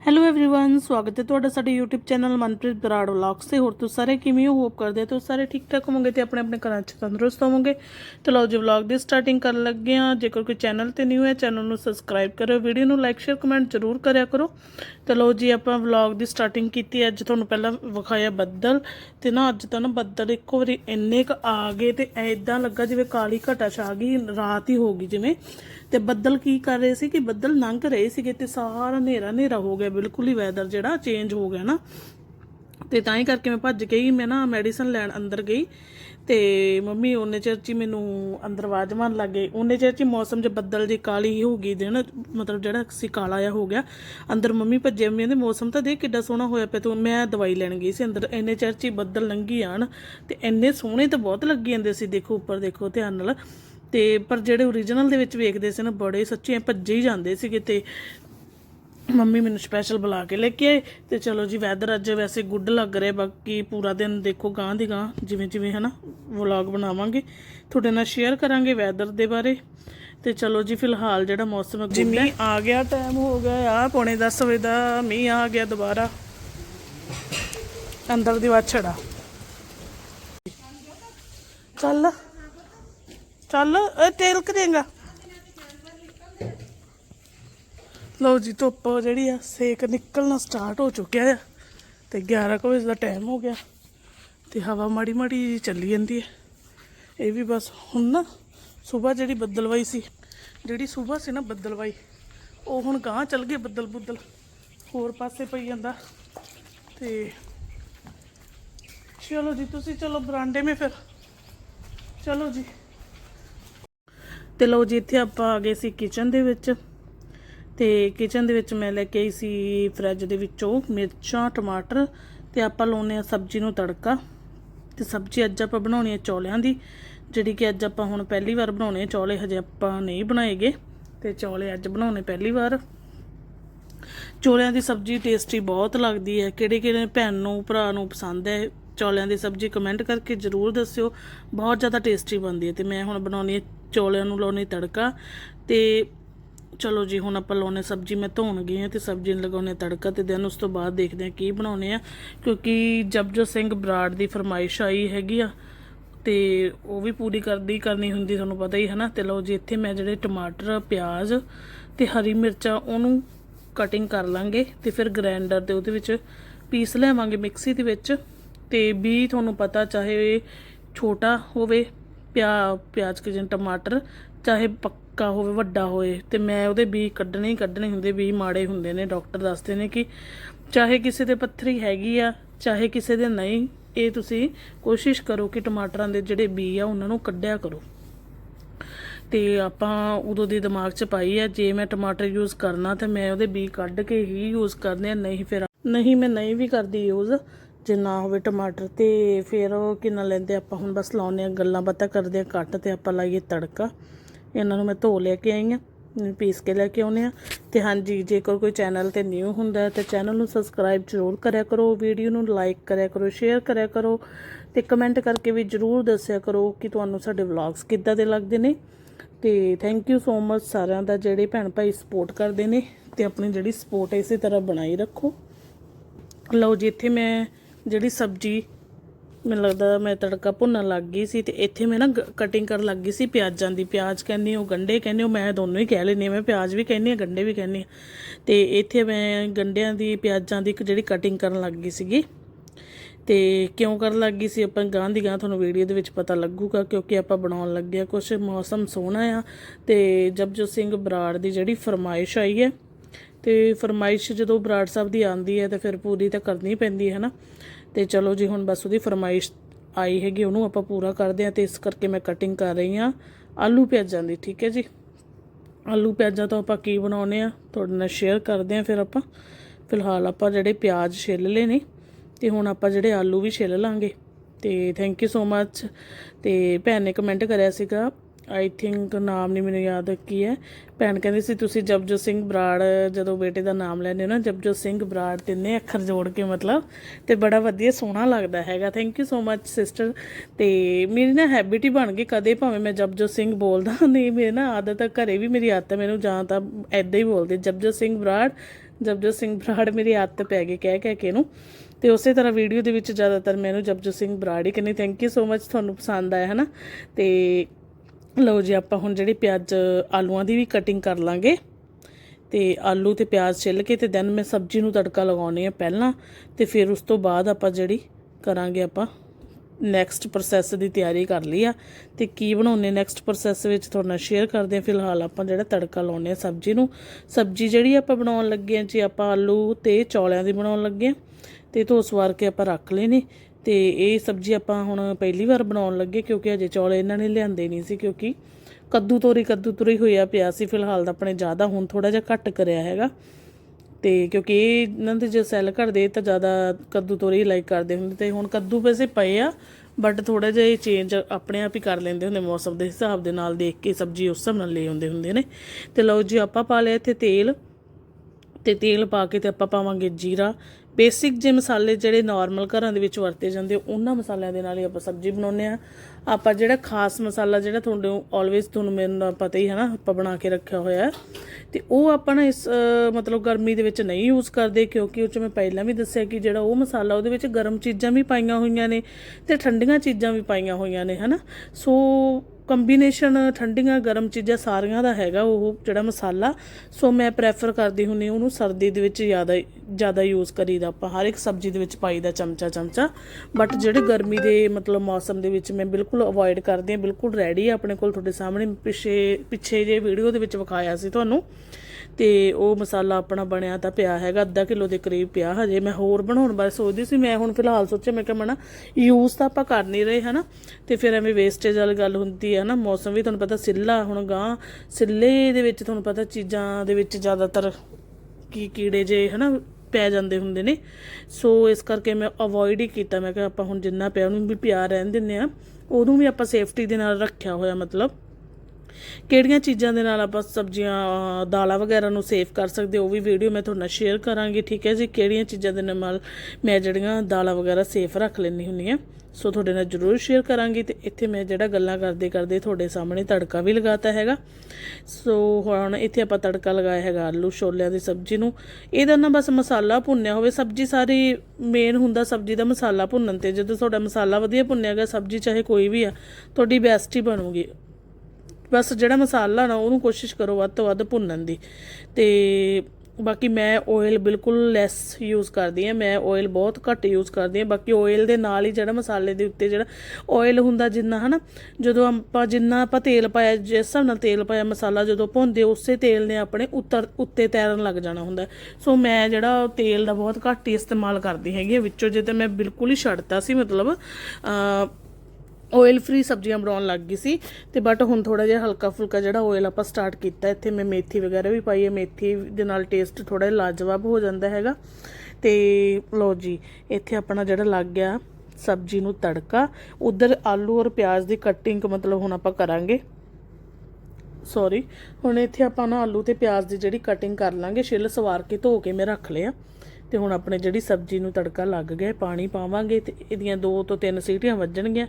Hello everyone ਸਵਾਗਤ ਹੈ ਤੁਹਾਡਾ ਸਾਡੇ YouTube channel Manpreet Brar vlogs ਤੇ ਹੋਰ ਤੁਸੀਂ ਸਾਰੇ ਕਿਵੇਂ ਹੋ ਹੋਪ ਕਰਦੇ ਹਾਂ ਤੁਸੀਂ ਸਾਰੇ ਠੀਕ ਠਾਕ ਹੋਵੋਗੇ ਤੇ ਆਪਣੇ ਆਪਣੇ ਘਰਾਂ 'ਚ ਤੰਦਰੁਸਤ ਹੋਵੋਗੇ ਤੇ ਲਓ ਜੀ ਵਲੌਗ ਦੀ ਸਟਾਰਟਿੰਗ ਕਰਨ ਲੱਗੇ ਹਾਂ ਜੇਕਰ ਕੋਈ ਚੈਨਲ ਤੇ ਨਿਊ ਹੈ ਚੈਨਲ ਨੂੰ ਸਬਸਕ੍ਰਾਈਬ ਕਰਿਓ ਵੀਡੀਓ ਨੂੰ ਲਾਈਕ ਸ਼ੇਅਰ ਕਮੈਂਟ ਜ਼ਰੂਰ ਕਰਿਆ ਕਰੋ ਤੇ ਲਓ ਜੀ ਆਪਾਂ ਵਲੌਗ ਦੀ ਸਟਾਰਟਿੰਗ ਕੀਤੀ ਅੱਜ ਤੁਹਾਨੂੰ ਪਹਿਲਾਂ ਵਿਖਾਇਆ ਬੱਦਲ ਤੇ ਨਾ ਅੱਜ ਤਾਂ ਨਾ ਬੱਦਲ ਇੱਕੋ ਵਾਰੀ ਇੰਨੇ ਕ ਆ ਗਏ ਤੇ ਐਦਾਂ ਲੱਗਾ ਜਿਵੇਂ ਕਾਲੀ ਘਟਾ ਛਾ ਗਈ ਰਾਤ ਹੀ ਹੋ ਗਈ ਜਿਵੇਂ ਤੇ ਬੱਦਲ ਕੀ ਕਰ ਰਹੇ ਸੀ ਕਿ ਬੱਦਲ ਲੰਘ ਰਹੇ ਸੀਗੇ ਤੇ ਸਾਰਾ ਹਨੇਰਾ ਹਨੇਰਾ ਹੋ ਗਿਆ, ਬਿਲਕੁਲ ਹੀ ਵੈਦਰ ਜਿਹੜਾ ਚੇਂਜ ਹੋ ਗਿਆ ਨਾ। ਤੇ ਤਾਂ ਹੀ ਕਰਕੇ ਮੈਂ ਭੱਜ ਗਈ, ਮੈਂ ਨਾ ਮੈਡੀਸਨ ਲੈਣ ਅੰਦਰ ਗਈ ਤੇ ਮੰਮੀ ਉਹਨੇ ਚਿਰ 'ਚ ਹੀ ਮੈਨੂੰ ਅੰਦਰ ਆਵਾਜ਼ ਮਾਰਨ ਲੱਗ ਗਏ ਉਹਨੇ ਚਿਰ 'ਚ ਹੀ ਮੌਸਮ 'ਚ ਬੱਦਲ ਦੀ ਕਾਲੀ ਹੋ ਗਈ, ਦਿਨ ਮਤਲਬ ਜਿਹੜਾ ਸੀ ਕਾਲਾ ਜਿਹਾ ਹੋ ਗਿਆ। ਅੰਦਰ ਮੰਮੀ ਭੱਜੇ, ਮੰਮੀ ਕਹਿੰਦੇ, ਮੌਸਮ ਤਾਂ ਦੇਖ ਕਿੱਡਾ ਸੋਹਣਾ ਹੋਇਆ ਪਿਆ ਤੂੰ, ਮੈਂ ਦਵਾਈ ਲੈਣ ਗਈ ਸੀ ਅੰਦਰ, ਇੰਨੇ ਚਿਰ 'ਚ ਹੀ ਬੱਦਲ ਲੰਘੀ ਆਣ ਤੇ ਇੰਨੇ ਸੋਹਣੇ ਤਾਂ ਬਹੁਤ ਲੱਗੀ ਜਾਂਦੇ ਸੀ, ਦੇਖੋ, ਉੱਪਰ ਦੇਖੋ, ਧਿਆਨ ਨਾਲ। ਤੇ ਪਰ ਜਿਹੜੇ ਓਰੀਜਨਲ ਦੇ ਵਿੱਚ ਵੇਖਦੇ ਸੀ ਨਾ ਬੜੇ ਸੱਚੇ ਭੱਜੇ ਹੀ ਜਾਂਦੇ ਸੀਗੇ ਤੇ ਮੰਮੀ ਮੈਨੂੰ ਸਪੈਸ਼ਲ ਬੁਲਾ ਕੇ ਲੈ ਕੇ ਆਏ ਤੇ ਚਲੋ ਜੀ ਵੈਦਰ ਅੱਜ ਵੈਸੇ ਗੁੱਡ ਲੱਗ ਰਿਹਾ ਬਾਕੀ ਪੂਰਾ ਦਿਨ ਦੇਖੋ ਗਾਂ ਦੀ ਗਾਂ ਜਿਵੇਂ ਜਿਵੇਂ ਹਨਾ ਵਲੌਗ ਬਣਾਵਾਂਗੇ। ਤੁਹਾਡੇ ਨਾਲ ਸ਼ੇਅਰ ਕਰਾਂਗੇ ਵੈਦਰ ਦੇ ਬਾਰੇ। ਤੇ ਚਲੋ ਜੀ ਫਿਲਹਾਲ ਜਿਹੜਾ ਮੌਸਮ ਹੈ ਜੀ ਮੀਂਹ ਆ ਗਿਆ ਟਾਈਮ ਹੋ ਗਿਆ ਆ ਪੌਣੇ 10 ਵਜੇ ਦਾ ਮੀਂਹ ਆ ਗਿਆ ਦੁਬਾਰਾ। ਅੰਦਰ ਦੀ ਵਾਛੜਾ। ਚੱਲ। ਚੱਲ ਇਹ ਤੇਲ ਕਰੇਗਾ ਲਓ ਜੀ, ਧੁੱਪ ਜਿਹੜੀ ਆ, ਸੇਕ ਨਿਕਲਣਾ ਸਟਾਰਟ ਹੋ ਚੁੱਕਿਆ ਆ ਤੇ 11 ਕੁ ਵਜੇ ਦਾ ਟਾਈਮ ਹੋ ਗਿਆ ਤੇ ਹਵਾ ਮਾੜੀ ਮਾੜੀ ਚੱਲੀ ਜਾਂਦੀ ਹੈ। ਇਹ ਵੀ ਬਸ ਹੁਣ ਨਾ ਸਵੇਰ ਜਿਹੜੀ ਬੱਦਲਵਾਈ ਸੀ, ਜਿਹੜੀ ਸਵੇਰ ਸੀ ਨਾ ਬੱਦਲਵਾਈ, ਉਹ ਹੁਣ ਗਾਂ ਚੱਲ ਗਏ ਬੱਦਲ ਬੁੱਦਲ, ਹੋਰ ਪਾਸੇ ਪਈ ਜਾਂਦਾ ਤੇ ਚਲੋ ਜੀ, ਤੁਸੀਂ ਚਲੋ ਬਰਾਂਡੇ ਮੇ ਫਿਰ। ਚਲੋ ਜੀ। ਤੇ ਲਓ ਜੀ, ਇੱਥੇ ਆਪਾਂ ਆ ਗਏ ਸੀ ਕਿਚਨ ਦੇ ਵਿੱਚ। ਤੇ ਕਿਚਨ ਦੇ ਵਿੱਚ ਮੈਂ ਲੈ ਕੇ ਆਈ ਸੀ ਫਰਿੱਜ ਦੇ ਵਿੱਚੋਂ ਮਿਰਚਾਂ, ਟਮਾਟਰ ਤੇ ਆਪਾਂ ਲਾਉਨੇ ਆ ਸਬਜ਼ੀ ਨੂੰ ਤੜਕਾ। ਤੇ ਸਬਜ਼ੀ ਅੱਜ ਆਪਾਂ ਬਣਾਉਣੀ ਹੈ ਚੌਲਿਆਂ ਦੀ, ਜਿਹੜੀ ਕਿ ਅੱਜ ਆਪਾਂ ਹੁਣ ਪਹਿਲੀ ਵਾਰ ਬਣਾਉਣੇ ਆ ਚੌਲੇ ਹਜੇ ਆਪਾਂ ਨਹੀਂ ਬਣਾਏਗੇ ਤੇ ਚੌਲੇ ਅੱਜ ਬਣਾਉਣੇ ਪਹਿਲੀ ਵਾਰ। ਚੌਲਿਆਂ ਦੀ ਸਬਜ਼ੀ ਟੇਸਟੀ ਬਹੁਤ ਲੱਗਦੀ ਹੈ। ਕਿਹੜੇ ਕਿਹੜੇ ਭੈਣ ਨੂੰ, ਭਰਾ ਨੂੰ ਪਸੰਦ ਹੈ, ਚੌਲਿਆਂ ਦੀ ਸਬਜ਼ੀ ਕਮੈਂਟ ਕਰਕੇ ਜਰੂਰ ਦੱਸਿਓ। ਬਹੁਤ ਜ਼ਿਆਦਾ ਟੇਸਟੀ ਬਣਦੀ ਹੈ ਤੇ ਮੈਂ ਹੁਣ ਬਣਾਉਣੀ ਹੈ ਚੌਲਿਆਂ ਨੂੰ ਲਾਉਣੇ ਤੜਕਾ ਤੇ ਚਲੋ ਜੀ, ਹੁਣ ਆਪਾਂ ਲਾਉਣੇ ਸਬਜ਼ੀ, ਮੈਂ ਧੋਣ ਗਈ ਹਾਂ ਤੇ ਸਬਜ਼ੀ ਨੂੰ ਲਗਾਉਣੇ ਤੜਕਾ ਤੇ ਦੈਨ ਉਸ ਤੋਂ ਬਾਅਦ ਦੇਖਦੇ ਹਾਂ ਕੀ ਬਣਾਉਣੇ ਆ। ਕਿਉਂਕਿ ਜਪਜੋ ਸਿੰਘ ਬਰਾੜ ਦੀ ਫਰਮਾਇਸ਼ ਆਈ ਹੈਗੀ ਆ ਤੇ ਉਹ ਵੀ ਪੂਰੀ ਕਰਦੀ, ਕਰਨੀ ਹੁੰਦੀ ਤੁਹਾਨੂੰ ਪਤਾ ਹੀ ਹੈ ਨਾ। ਤੇ ਲਓ ਜੀ, ਇੱਥੇ ਮੈਂ ਜਿਹੜੇ ਟਮਾਟਰ, ਪਿਆਜ਼ ਤੇ ਹਰੀ ਮਿਰਚਾਂ ਉਹਨੂੰ ਕਟਿੰਗ ਕਰ ਲਾਂਗੇ ਤੇ ਫਿਰ ਗ੍ਰਾਈਂਡਰ ਦੇ ਉਹਦੇ ਵਿੱਚ ਪੀਸ ਲੈਵਾਂਗੇ ਮਿਕਸੀ ਦੇ ਵਿੱਚ ਤੇ ਵੀ ਤੁਹਾਨੂੰ ਪਤਾ ਚਾਹੇ ਛੋਟਾ ਹੋਵੇ ਪਿਆ ਪਿਆਜ਼ ਕਿ ਜਿਨ ਟਮਾਟਰ, ਚਾਹੇ ਪੱਕਾ ਹੋਵੇ, ਵੱਡਾ ਹੋਵੇ ਤੇ ਮੈਂ ਉਹਦੇ ਬੀ ਕੱਢਣੇ ਹੀ ਕੱਢਣੇ ਹੁੰਦੇ ਬੀ ਮਾੜੇ ਹੁੰਦੇ ਨੇ, ਡਾਕਟਰ ਦੱਸਦੇ ਨੇ ਕਿ ਚਾਹੇ ਕਿਸੇ ਦੇ ਪੱਥਰੀ ਹੈਗੀ ਆ, ਚਾਹੇ ਕਿਸੇ ਦੇ ਨਹੀਂ, ਇਹ ਤੁਸੀਂ ਕੋਸ਼ਿਸ਼ ਕਰੋ ਕਿ ਟਮਾਟਰਾਂ ਦੇ ਜਿਹੜੇ ਬੀ ਆ, ਉਹਨਾਂ ਨੂੰ ਕੱਢਿਆ ਕਰੋ। ਤੇ ਆਪਾਂ ਉਦੋਂ ਦੇ ਦਿਮਾਗ 'ਚ ਪਾਈ ਆ, ਜੇ ਮੈਂ ਟਮਾਟਰ ਯੂਜ਼ ਕਰਨਾ, ਤੇ ਮੈਂ ਉਹਦੇ ਬੀ ਕੱਢ ਕੇ ਹੀ ਯੂਜ਼ ਕਰਨੇ ਆ, ਨਹੀਂ ਫਿਰ ਨਹੀਂ, ਮੈਂ ਨਹੀਂ ਵੀ ਕਰਦੀ ਯੂਜ਼ ਜੇ ਨਾ ਹੋਵੇ ਟਮਾਟਰ ਤੇ ਫਿਰ ਉਹ ਕਿੰਨਾ ਲੈਂਦੇ ਆਪਾਂ? ਹੁਣ ਬਸ ਲਾਉਨੇ ਆ ਗੱਲਾਂ ਬਾਤਾਂ ਕਰਦੇ ਆ ਕੱਟ ਤੇ ਆਪਾਂ ਲਾਈਏ ਤੜਕਾ। ਇਹਨਾਂ ਨੂੰ ਮੈਂ ਧੋ ਲੈ ਕੇ ਆਈ ਆ ਪੀਸ ਕੇ ਲੈ ਕੇ ਆਉਨੇ ਆ ਤੇ ਹਾਂਜੀ, ਜੇਕਰ ਕੋਈ ਚੈਨਲ ਤੇ ਨਿਊ ਹੁੰਦਾ ਹੈ ਤੇ ਚੈਨਲ ਨੂੰ ਸਬਸਕ੍ਰਾਈਬ ਜ਼ਰੂਰ ਕਰਿਆ ਕਰੋ ਵੀਡੀਓ ਨੂੰ ਲਾਈਕ ਕਰਿਆ ਕਰੋ ਸ਼ੇਅਰ ਕਰਿਆ ਕਰੋ ਤੇ ਕਮੈਂਟ ਕਰਕੇ ਵੀ ਜ਼ਰੂਰ ਦੱਸਿਆ ਕਰੋ ਕਿ ਤੁਹਾਨੂੰ ਸਾਡੇ ਵਲੌਗਸ ਕਿੱਦਾਂ ਦੇ ਲੱਗਦੇ ਨੇ। ਤੇ ਥੈਂਕ ਯੂ ਸੋ ਮਚ ਸਾਰਿਆਂ ਦਾ ਜਿਹੜੇ ਭੈਣ ਭਾਈ ਸਪੋਰਟ ਕਰਦੇ ਨੇ ਤੇ ਆਪਣੀ ਜਿਹੜੀ ਸਪੋਰਟ ਹੈ ਇਸੇ ਤਰ੍ਹਾਂ ਬਣਾਈ ਰੱਖੋ। ਲਓ ਜੀ, ਇੱਥੇ ਮੈਂ ਜਿਹੜੀ ਸਬਜ਼ੀ ਮੈਨੂੰ ਲੱਗਦਾ ਮੈਂ ਤੜਕਾ ਭੁੰਨਣ ਲੱਗ ਗਈ ਸੀ ਤੇ ਇੱਥੇ ਮੈਂ ਨਾ ਕਟਿੰਗ ਕਰਨ ਲੱਗ ਗਈ ਸੀ ਪਿਆਜ਼ਾਂ ਦੀ। ਪਿਆਜ਼ ਕਹਿੰਦੀ ਹੋ ਗੰਡੇ ਕਹਿੰਦੇ ਉਹ ਮੈਂ ਦੋਨੋਂ ਹੀ ਕਹਿ ਲੈਂਦੀ ਹਾਂ, ਮੈਂ ਪਿਆਜ਼ ਵੀ ਕਹਿੰਦੀ ਹਾਂ ਗੰਡੇ ਵੀ ਕਹਿੰਦੀ ਹਾਂ। ਤੇ ਇੱਥੇ ਮੈਂ ਗੰਡਿਆਂ ਦੀ, ਪਿਆਜ਼ਾਂ ਦੀ ਇੱਕ ਜਿਹੜੀ ਕਟਿੰਗ ਕਰਨ ਲੱਗ ਗਈ ਸੀਗੀ। ਤੇ ਕਿਉਂ ਕਰਨ ਲੱਗ ਗਈ ਸੀ ਆਪਾਂ ਗਾਂ ਦੀ ਗਾਂ ਤੁਹਾਨੂੰ ਵੀਡੀਓ ਦੇ ਵਿੱਚ ਪਤਾ ਲੱਗੂਗਾ, ਕਿਉਂਕਿ ਆਪਾਂ ਬਣਾਉਣ ਲੱਗੇ ਆ ਕੁਝ ਮੌਸਮ ਸੋਹਣਾ ਆ। ਤੇ ਜਪਜੋ ਸਿੰਘ ਬਰਾੜ ਦੀ ਜਿਹੜੀ ਫਰਮਾਇਸ਼ ਆਈ ਹੈ, ਤੇ ਫਰਮਾਇਸ਼ ਜਦੋਂ ਬਰਾੜ ਸਾਹਿਬ ਦੀ ਆਂਦੀ ਹੈ, ਤਾਂ ਫਿਰ ਪੂਰੀ ਤਾਂ ਕਰਨੀ ਪੈਂਦੀ ਹੈ ਨਾ ਤੇ ਚਲੋ ਜੀ, ਹੁਣ ਬਸ ਉਹਦੀ ਫਰਮਾਇਸ਼ ਆਈ ਹੈਗੀ, ਉਹਨੂੰ ਆਪਾਂ ਪੂਰਾ ਕਰਦੇ ਆ ਤੇ ਇਸ ਕਰਕੇ ਮੈਂ ਕਟਿੰਗ ਕਰ ਰਹੀ ਆ ਆਲੂ ਪਿਆਜ਼ਾਂ ਦੀ, ਠੀਕ ਹੈ ਜੀ? ਆਲੂ ਪਿਆਜ਼ਾਂ ਤੋਂ ਆਪਾਂ ਕੀ ਬਣਾਉਨੇ ਆ ਤੁਹਾਡੇ ਨਾਲ ਸ਼ੇਅਰ ਕਰਦੇ ਆ ਫਿਰ ਆਪਾਂ। ਫਿਲਹਾਲ ਆਪਾਂ ਜਿਹੜੇ ਪਿਆਜ਼ ਛਿੱਲ ਲਏ ਨੇ ਤੇ ਹੁਣ ਆਪਾਂ ਜਿਹੜੇ ਆਲੂ ਵੀ ਛਿੱਲ ਲਾਂਗੇ। ਤੇ ਥੈਂਕ ਯੂ ਸੋ ਮੱਚ ਤੇ ਭੈਣ ਨੇ ਕਮੈਂਟ ਕਰਿਆ ਸੀਗਾ ਆਈ ਥਿੰਕ ਨਾਮ ਨਹੀਂ ਮੈਨੂੰ ਯਾਦ ਕੀ ਹੈ। ਭੈਣ ਕਹਿੰਦੀ ਸੀ, ਤੁਸੀਂ ਜਪਜੋਤ ਸਿੰਘ ਬਰਾੜ ਜਦੋਂ ਬੇਟੇ ਦਾ ਨਾਮ ਲੈਂਦੇ ਹੋ ਨਾ, ਜਪਜੋਤ ਸਿੰਘ ਬਰਾੜ ਤਿੰਨੇ ਅੱਖਰ ਜੋੜ ਕੇ ਮਤਲਬ, ਤੇ ਬੜਾ ਵਧੀਆ ਸੋਹਣਾ ਲੱਗਦਾ ਹੈਗਾ। Thank you so much sister ਤੇ ਮੇਰੀ ਨਾ ਹੈਬਿਟ ਹੀ ਬਣ ਗਈ, ਕਦੇ ਭਾਵੇਂ ਮੈਂ ਜਪਜੋਤ ਸਿੰਘ ਬੋਲਦਾ, ਨਹੀਂ, ਮੇਰੇ ਨਾ ਆਦਤ ਹੈ ਘਰੇ ਵੀ ਮੇਰੀ ਆਦਤ ਹੈ ਮੈਨੂੰ, ਜਾਂ ਤਾਂ ਐਦਾਂ ਹੀ ਬੋਲਦੇ। ਜਪਜੋਤ ਸਿੰਘ ਬਰਾੜ, ਜਪਜੋਤ ਸਿੰਘ ਬਰਾੜ ਮੇਰੀ ਆਦਤ ਪੈ ਗਈ ਕਹਿ ਕਹਿ ਕੇ ਨੂੰ ਤੇ ਉਸੇ ਤਰ੍ਹਾਂ ਵੀਡੀਓ ਦੇ ਵਿੱਚ ਜ਼ਿਆਦਾਤਰ ਮੈਨੂੰ ਜਪਜੋਤ ਸਿੰਘ ਬਰਾੜ ਹੀ ਕਹਿੰਦੇ ਥੈਂਕ ਯੂ ਸੋ ਮੱਚ ਤੁਹਾਨੂੰ ਪਸੰਦ ਆਇਆ ਹੈ ਨਾ ਤੇ ਲਓ ਜੀ, ਆਪਾਂ ਹੁਣ ਜਿਹੜੀ ਪਿਆਜ਼, ਆਲੂਆਂ ਦੀ ਵੀ ਕਟਿੰਗ ਕਰ ਲਾਂਗੇ। ਤੇ ਆਲੂ ਤੇ ਪਿਆਜ਼ ਛਿੱਲ ਕੇ ਤੇ ਦੈਨ ਮੈਂ ਸਬਜ਼ੀ ਨੂੰ ਤੜਕਾ ਲਗਾਉਣੀ ਆ ਪਹਿਲਾਂ ਤੇ ਫਿਰ ਉਸ ਤੋਂ ਬਾਅਦ ਆਪਾਂ ਜਿਹੜੀ ਕਰਾਂਗੇ ਆਪਾਂ ਨੈਕਸਟ ਪ੍ਰੋਸੈਸ ਦੀ ਤਿਆਰੀ ਕਰ ਲਈ ਆ। ਤੇ ਕੀ ਬਣਾਉਣੇ ਨੈਕਸਟ ਪ੍ਰੋਸੈਸ ਵਿੱਚ ਤੁਹਾਡੇ ਨਾਲ ਸ਼ੇਅਰ ਕਰਦੇ ਆ। ਫਿਲਹਾਲ ਆਪਾਂ ਜਿਹੜਾ ਤੜਕਾ ਲਾਉਣੇ ਆ ਸਬਜ਼ੀ ਨੂੰ। ਸਬਜ਼ੀ ਜਿਹੜੀ ਆਪਾਂ ਬਣਾਉਣ ਲੱਗੇ ਆ ਜੀ, ਆਪਾਂ ਆਲੂ ਤੇ ਚੌਲਿਆਂ ਦੀ ਬਣਾਉਣ ਲੱਗੇ ਆ। ਤੇ ਧੋ ਸਵਾਰ ਕੇ ਆਪਾਂ ਰੱਖ ਲਏ ਨੇ ਤੇ ਇਹ ਸਬਜ਼ੀ ਆਪਾਂ ਹੁਣ ਪਹਿਲੀ ਵਾਰ ਬਣਾਉਣ ਲੱਗੇ ਕਿਉਂਕਿ ਅਜੇ ਚੌਲ ਇਹਨਾਂ ਨੇ ਲਿਆਂਦੇ ਨਹੀਂ ਸੀ ਕਿਉਂਕਿ ਕੱਦੂ ਤੋਰੀ ਕੱਦੂ ਤੋਰੀ ਹੋਇਆ ਪਿਆ ਸੀ ਫਿਲਹਾਲ ਤਾਂ ਆਪਣੇ ਜ਼ਿਆਦਾ ਹੁਣ ਥੋੜਾ ਜਿਹਾ ਘੱਟ ਕਰਿਆ ਹੈਗਾ। ਤੇ ਕਿਉਂਕਿ ਇਹ ਇਹਨਾਂ ਦੇ ਜੇ ਸੈੱਲ ਘੜਦੇ ਤਾਂ ਜ਼ਿਆਦਾ ਕੱਦੂ ਤੋਰੀ ਲਾਈਕ ਕਰਦੇ ਹੁੰਦੇ ਤੇ ਹੁਣ ਕੱਦੂ ਵੈਸੇ ਪਏ ਆ ਬਟ ਥੋੜਾ ਜਿਹਾ ਇਹ ਚੇਂਜ ਆਪਣੇ ਆਪ ਹੀ ਕਰ ਲੈਂਦੇ ਹੁੰਦੇ ਮੌਸਮ ਦੇ ਹਿਸਾਬ ਦੇ ਨਾਲ ਦੇਖ ਕੇ ਸਬਜ਼ੀ ਉਸ ਹਿਸਾਬ ਨਾਲ ਲੈ ਆਉਂਦੇ ਹੁੰਦੇ ਨੇ। ਤੇ ਲਓ ਜੀ ਆਪਾਂ ਪਾ ਲਿਆ ਇੱਥੇ ਤੇਲ, ਤੇ ਤੇਲ ਪਾ ਕੇ ਤੇ ਆਪਾਂ ਪਾਵਾਂਗੇ ਜੀਰਾ ਬੇਸਿਕ ਜੇ ਮਸਾਲੇ ਜਿਹੜੇ ਨਾਰਮਲ ਘਰਾਂ ਦੇ ਵਿੱਚ ਵਰਤੇ ਜਾਂਦੇ ਉਹਨਾਂ ਮਸਾਲਿਆਂ ਦੇ ਨਾਲ ਹੀ ਆਪਾਂ ਸਬਜ਼ੀ ਬਣਾਉਂਦੇ ਆ। ਆਪਾਂ ਜਿਹੜਾ ਖਾਸ ਮਸਾਲਾ ਜਿਹੜਾ ਤੁਹਾਡੇ ਆਲਵੇਸ ਤੁਹਾਨੂੰ ਮੈਨੂੰ ਪਤਾ ਹੀ ਹੈ ਨਾ, ਆਪਾਂ ਬਣਾ ਕੇ ਰੱਖਿਆ ਹੋਇਆ ਹੈ। ਤੇ ਉਹ ਆਪਾਂ ਨਾ ਇਸ ਮਤਲਬ ਗਰਮੀ ਦੇ ਵਿੱਚ ਨਹੀਂ ਯੂਜ਼ ਕਰਦੇ, ਕਿਉਂਕਿ ਉਹ ਚ ਮੈਂ ਪਹਿਲਾਂ ਵੀ ਦੱਸਿਆ ਕਿ ਜਿਹੜਾ ਉਹ ਮਸਾਲਾ ਉਹਦੇ ਵਿੱਚ ਗਰਮ ਚੀਜ਼ਾਂ ਵੀ ਪਾਈਆਂ ਹੋਈਆਂ ਨੇ ਤੇ ਠੰਡੀਆਂ ਚੀਜ਼ਾਂ ਵੀ ਪਾਈਆਂ ਹੋਈਆਂ ਨੇ, ਹਨਾ? ਸੋ ਕੰਬੀਨੇਸ਼ਨ ਠੰਡੀਆਂ ਗਰਮ ਚੀਜ਼ਾਂ ਸਾਰੀਆਂ ਦਾ ਹੈਗਾ ਉਹ ਜਿਹੜਾ ਮਸਾਲਾ, ਸੋ ਮੈਂ ਪ੍ਰੈਫਰ ਕਰਦੀ ਹੁੰਨੀ ਉਹਨੂੰ ਸਰਦੀ ਦੇ ਵਿੱਚ ਜ਼ਿਆਦਾ ਜ਼ਿਆਦਾ ਯੂਜ਼ ਕਰੀਦਾ ਆਪਾਂ, ਹਰ ਇੱਕ ਸਬਜ਼ੀ ਦੇ ਵਿੱਚ ਪਾਈਦਾ ਚਮਚਾ ਚਮਚਾ। ਬਟ ਜਿਹੜੇ ਗਰਮੀ ਦੇ ਮਤਲਬ ਮੌਸਮ ਦੇ ਵਿੱਚ ਮੈਂ ਬਿਲਕੁਲ ਅਵੋਇਡ ਕਰਦੀ ਹਾਂ, ਬਿਲਕੁਲ ਰੈਡੀ ਆ ਆਪਣੇ ਕੋਲ ਤੁਹਾਡੇ ਸਾਹਮਣੇ, ਪਿੱਛੇ ਪਿੱਛੇ ਜੇ ਵੀਡੀਓ ਦੇ ਵਿੱਚ ਵਿਖਾਇਆ ਸੀ ਤੁਹਾਨੂੰ। ਤੇ ਉਹ ਮਸਾਲਾ ਆਪਣਾ ਬਣਿਆ ਤਾਂ ਪਿਆ ਹੈਗਾ, ਅੱਧਾ ਕਿਲੋ ਦੇ ਕਰੀਬ ਪਿਆ ਹਜੇ। ਮੈਂ ਹੋਰ ਬਣਾਉਣ ਬਾਰੇ ਸੋਚਦੀ ਸੀ, ਮੈਂ ਹੁਣ ਫਿਲਹਾਲ ਸੋਚਿਆ, ਮੈਂ ਕਿ ਮਣਾ ਯੂਜ਼ ਤਾਂ ਆਪਾਂ ਕਰ ਨਹੀਂ ਰਹੇ, ਹਨਾ? ਤੇ ਫਿਰ ਐਵੇਂ ਵੇਸਟੇਜ ਵਾਲੀ ਗੱਲ ਹੁੰਦੀ ਹੈ ਨਾ, ਮੌਸਮ ਵੀ ਤੁਹਾਨੂੰ ਪਤਾ ਸਿੱਲਾ, ਹੁਣ ਗਾਂ ਸਿੱਲੇ ਦੇ ਵਿੱਚ ਤੁਹਾਨੂੰ ਪਤਾ ਚੀਜ਼ਾਂ ਦੇ ਵਿੱਚ ਜ਼ਿਆਦਾਤਰ ਕੀ ਕੀੜੇ ਜੇ, ਹਨਾ, ਪੈ ਜਾਂਦੇ ਹੁੰਦੇ ਨੇ। ਸੋ ਇਸ ਕਰਕੇ ਮੈਂ ਅਵੋਇਡ ਹੀ ਕੀਤਾ। ਮੈਂ ਕਿਹਾ ਆਪਾਂ ਹੁਣ ਜਿੰਨਾ ਪਿਆ, ਉਹਨੂੰ ਵੀ ਪਿਆ ਰਹਿਣ ਦਿੰਨੇ ਆ ਉਹਨੂੰ ਵੀ ਆਪਾਂ ਸੇਫਟੀ ਦੇ ਨਾਲ ਰੱਖਿਆ ਹੋਇਆ, ਮਤਲਬ। ਕਿਹੜੀਆਂ ਚੀਜ਼ਾਂ ਦੇ ਨਾਲ ਆਪਾਂ ਸਬਜ਼ੀਆਂ ਦਾਲਾਂ ਵਗੈਰਾ ਨੂੰ ਸੇਵ ਕਰ ਸਕਦੇ ਉਹ ਵੀ ਵੀਡੀਓ ਮੈਂ ਤੁਹਾਡੇ ਨਾਲ ਸ਼ੇਅਰ ਕਰਾਂਗੀ, ਠੀਕ ਹੈ ਜੀ? ਕਿਹੜੀਆਂ ਚੀਜ਼ਾਂ ਦੇ ਨਾਲ ਮੈਂ ਜਿਹੜੀਆਂ ਦਾਲਾਂ ਵਗੈਰਾ ਸੇਫ ਰੱਖ ਲੈਂਦੀ ਹੁੰਦੀ ਆ ਸੋ ਤੁਹਾਡੇ ਨਾਲ ਜ਼ਰੂਰ ਸ਼ੇਅਰ ਕਰਾਂਗੀ ਤੇ ਇੱਥੇ ਮੈਂ ਜਿਹੜਾ ਗੱਲਾਂ ਕਰਦੇ ਕਰਦੇ ਤੁਹਾਡੇ ਸਾਹਮਣੇ ਤੜਕਾ ਵੀ ਲਗਾਤਾ ਹੈਗਾ। ਸੋ ਹੁਣ ਇੱਥੇ ਆਪਾਂ ਤੜਕਾ ਲਗਾਇਆ ਹੈਗਾ ਆਲੂ ਛੋਲਿਆਂ ਦੀ ਸਬਜ਼ੀ ਨੂੰ। ਇਹਦਾ ਨਾ ਬਸ ਮਸਾਲਾ ਭੁੰਨਿਆ ਹੋਵੇ। ਸਬਜ਼ੀ ਸਾਰੀ ਮੇਨ ਹੁੰਦਾ ਸਬਜ਼ੀ ਦਾ ਮਸਾਲਾ ਭੁੰਨਣ ਤੇ। ਜਦੋਂ ਤੁਹਾਡਾ ਮਸਾਲਾ ਵਧੀਆ ਭੁੰਨਿਆ ਗਿਆ, ਸਬਜ਼ੀ ਚਾਹੇ ਕੋਈ ਵੀ ਆ, ਤੁਹਾਡੀ ਬੈਸਟ ਹੀ ਬਣੂਗੀ। ਬਸ ਜਿਹੜਾ ਮਸਾਲਾ ਨਾ, ਉਹਨੂੰ ਕੋਸ਼ਿਸ਼ ਕਰੋ ਵੱਧ ਤੋਂ ਵੱਧ ਭੁੰਨਣ ਦੀ। ਤੇ ਬਾਕੀ ਮੈਂ ਆਇਲ ਬਿਲਕੁਲ ਲੈਸ ਯੂਜ਼ ਕਰਦੀ ਹਾਂ। ਮੈਂ ਆਇਲ ਬਹੁਤ ਘੱਟ ਯੂਜ਼ ਕਰਦੀ ਹਾਂ। ਬਾਕੀ ਆਇਲ ਦੇ ਨਾਲ ਹੀ ਜਿਹੜਾ ਮਸਾਲੇ ਦੇ ਉੱਤੇ ਜਿਹੜਾ ਆਇਲ ਹੁੰਦਾ ਜਿੰਨਾ, ਹਨਾ, ਜਦੋਂ ਆਪਾਂ ਜਿੰਨਾ ਆਪਾਂ ਤੇਲ ਪਾਇਆ, ਜਿਸ ਹਿਸਾਬ ਨਾਲ ਤੇਲ ਪਾਇਆ ਮਸਾਲਾ ਜਦੋਂ ਭੁੰਨਦੇ, ਉਸੇ ਤੇਲ ਨੇ ਆਪਣੇ ਉੱਤਰ, ਉੱਤੇ ਤੈਰਨ ਲੱਗ ਜਾਣਾ ਹੁੰਦਾ। ਸੋ ਮੈਂ ਜਿਹੜਾ ਤੇਲ ਦਾ ਬਹੁਤ ਘੱਟ ਹੀ ਇਸਤੇਮਾਲ ਕਰਦੀ ਹੈਗੀ ਹਾਂ। ਵਿੱਚੋਂ ਜੇ ਤੇ ਮੈਂ ਬਿਲਕੁਲ ਹੀ ਛੱਡਤਾ ਸੀ, ਮਤਲਬ ਆਇਲ ਫ੍ਰੀ ਸਬਜ਼ੀਆਂ ਬਣਾਉਣ ਲੱਗ ਗਈ ਸੀ ਤੇ ਬਟ ਹੁਣ ਥੋੜਾ ਜਿਹਾ ਹਲਕਾ ਫੁਲਕਾ ਜਿਹੜਾ ਆਇਲ ਆਪਾਂ ਸਟਾਰਟ ਕੀਤਾ, ਇੱਥੇ ਮੈਂ ਮੇਥੀ ਵਗੈਰਾ ਵੀ ਪਾਈ ਹੈ, ਮੇਥੀ ਦੇ ਨਾਲ ਟੇਸਟ ਥੋੜਾ ਜਿਹਾ ਲਾਜਵਾਬ ਹੋ ਜਾਂਦਾ ਹੈਗਾ। ਤੇ ਲੋ ਜੀ, ਇੱਥੇ ਆਪਣਾ ਜਿਹੜਾ ਲੱਗ ਗਿਆ ਸਬਜ਼ੀ ਨੂੰ ਤੜਕਾ, ਉਧਰ ਆਲੂ ਔਰ ਪਿਆਜ਼ ਦੀ ਕਟਿੰਗ ਮਤਲਬ ਹੁਣ ਆਪਾਂ ਕਰਾਂਗੇ। ਸੌਰੀ ਹੁਣ ਇੱਥੇ ਆਪਾਂ ਨਾ ਆਲੂ ਤੇ ਪਿਆਜ਼ ਦੀ ਜਿਹੜੀ ਕਟਿੰਗ ਕਰ ਲਾਂਗੇ, ਛਿੱਲ ਸਵਾਰ ਕੇ ਧੋ ਕੇ ਮੈਂ ਰੱਖ ਲਿਆ। ਤੇ ਹੁਣ ਆਪਣੇ ਜਿਹੜੀ ਸਬਜ਼ੀ ਨੂੰ ਤੜਕਾ ਲੱਗ ਗਿਆ, ਪਾਣੀ ਪਾਵਾਂਗੇ ਤੇ ਇਹਦੀਆਂ ਦੋ ਤੋਂ ਤਿੰਨ ਸੀਟੀਆਂ ਵੱਜਣਗੀਆਂ।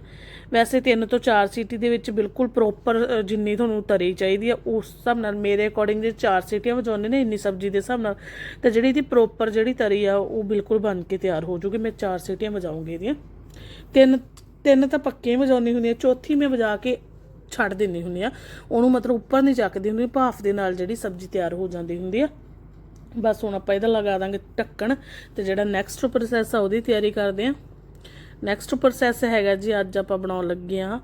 ਵੈਸੇ ਤਿੰਨ ਤੋਂ ਚਾਰ ਸੀਟੀ ਦੇ ਵਿੱਚ ਬਿਲਕੁਲ ਪ੍ਰੋਪਰ ਜਿੰਨੀ ਤੁਹਾਨੂੰ ਤਰੀ ਚਾਹੀਦੀ ਆ, ਉਸ ਹਿਸਾਬ ਨਾਲ ਮੇਰੇ ਅਕੋਰਡਿੰਗ ਜੇ ਚਾਰ ਸੀਟੀਆਂ ਵਜਾਉਂਦੇ ਨੇ ਇੰਨੀ ਸਬਜ਼ੀ ਦੇ ਹਿਸਾਬ ਨਾਲ, ਤੇ ਜਿਹੜੀ ਇਹਦੀ ਪ੍ਰੋਪਰ ਜਿਹੜੀ ਤਰੀ ਆ, ਉਹ ਬਿਲਕੁਲ ਬਣ ਕੇ ਤਿਆਰ ਹੋ ਜੂਗੀ। ਮੈਂ ਚਾਰ ਸੀਟੀਆਂ ਵਜਾਉਂਗੀ ਇਹਦੀਆਂ। ਤਿੰਨ ਤਿੰਨ ਤਾਂ ਪੱਕੇ ਵਜਾਉਣੀ ਹੁੰਦੀ ਆ, ਚੌਥੀ ਮੈਂ ਵਜਾ ਕੇ ਛੱਡ ਦਿੰਦੀ ਹੁੰਦੀ ਆ। ਉਹਨੂੰ ਮਤਲਬ ਉੱਪਰ ਨਹੀਂ ਚੱਕਦੀ ਹੁੰਦੀ, ਭਾਫ ਦੇ ਨਾਲ ਜਿਹੜੀ ਸਬਜ਼ੀ ਤਿਆਰ ਹੋ ਜਾਂਦੀ ਹੁੰਦੀ ਆ। ਬਸ ਹੁਣ ਆਪਾਂ ਇਹਦਾ ਲਗਾ ਦਾਂਗੇ ਢੱਕਣ ਤੇ ਜਿਹੜਾ ਨੈਕਸਟ ਪ੍ਰੋਸੈਸ ਆ ਉਹਦੀ ਤਿਆਰੀ ਕਰਦੇ ਆ। ਨੈਕਸਟ ਪ੍ਰੋਸੈਸ ਹੈਗਾ ਜੀ, ਅੱਜ ਆਪਾਂ ਬਣਾਉਣ ਲੱਗੇ ਆ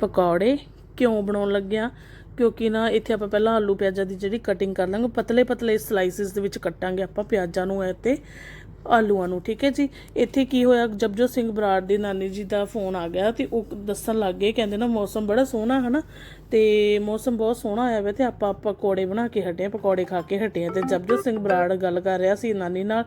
ਪਕੌੜੇ। ਕਿਉਂ ਬਣਾਉਣ ਲੱਗੇ ਆ? ਕਿਉਂਕਿ ਨਾ ਇੱਥੇ ਆਪਾਂ ਪਹਿਲਾਂ ਆਲੂ ਪਿਆਜ਼ਾਂ ਦੀ ਜਿਹੜੀ ਕਟਿੰਗ ਕਰ ਲਾਂਗੇ ਪਤਲੇ ਪਤਲੇ ਸਲਾਈਸਿਸ ਦੇ ਵਿੱਚ ਕੱਟਾਂਗੇ ਆਪਾਂ ਪਿਆਜ਼ਾਂ ਨੂੰ ਇਹ ਤੇ ਆਲੂਆਂ ਨੂੰ, ਠੀਕ ਹੈ ਜੀ? ਇੱਥੇ ਕੀ ਹੋਇਆ, ਜਪਜੋਤ ਸਿੰਘ ਬਰਾੜ ਦੀ ਨਾਨੀ ਜੀ ਦਾ ਫੋਨ ਆ ਗਿਆ ਤੇ ਉਹ ਦੱਸਣ ਲੱਗ ਗਏ, ਕਹਿੰਦੇ ਨਾ ਮੌਸਮ ਬੜਾ ਸੋਹਣਾ, ਹਨਾ? ਤੇ ਮੌਸਮ ਬਹੁਤ ਸੋਹਣਾ ਆਇਆ ਵੇ ਤੇ ਆਪਾਂ ਪਕੌੜੇ ਬਣਾ ਕੇ ਹਟੇ ਆ, ਪਕੌੜੇ ਖਾ ਕੇ ਹਟੇ ਆ ਤੇ ਜਪਜੋਤ ਸਿੰਘ ਬਰਾੜ ਗੱਲ ਕਰ ਰਿਹਾ ਸੀ ਨਾਨੀ ਨਾਲ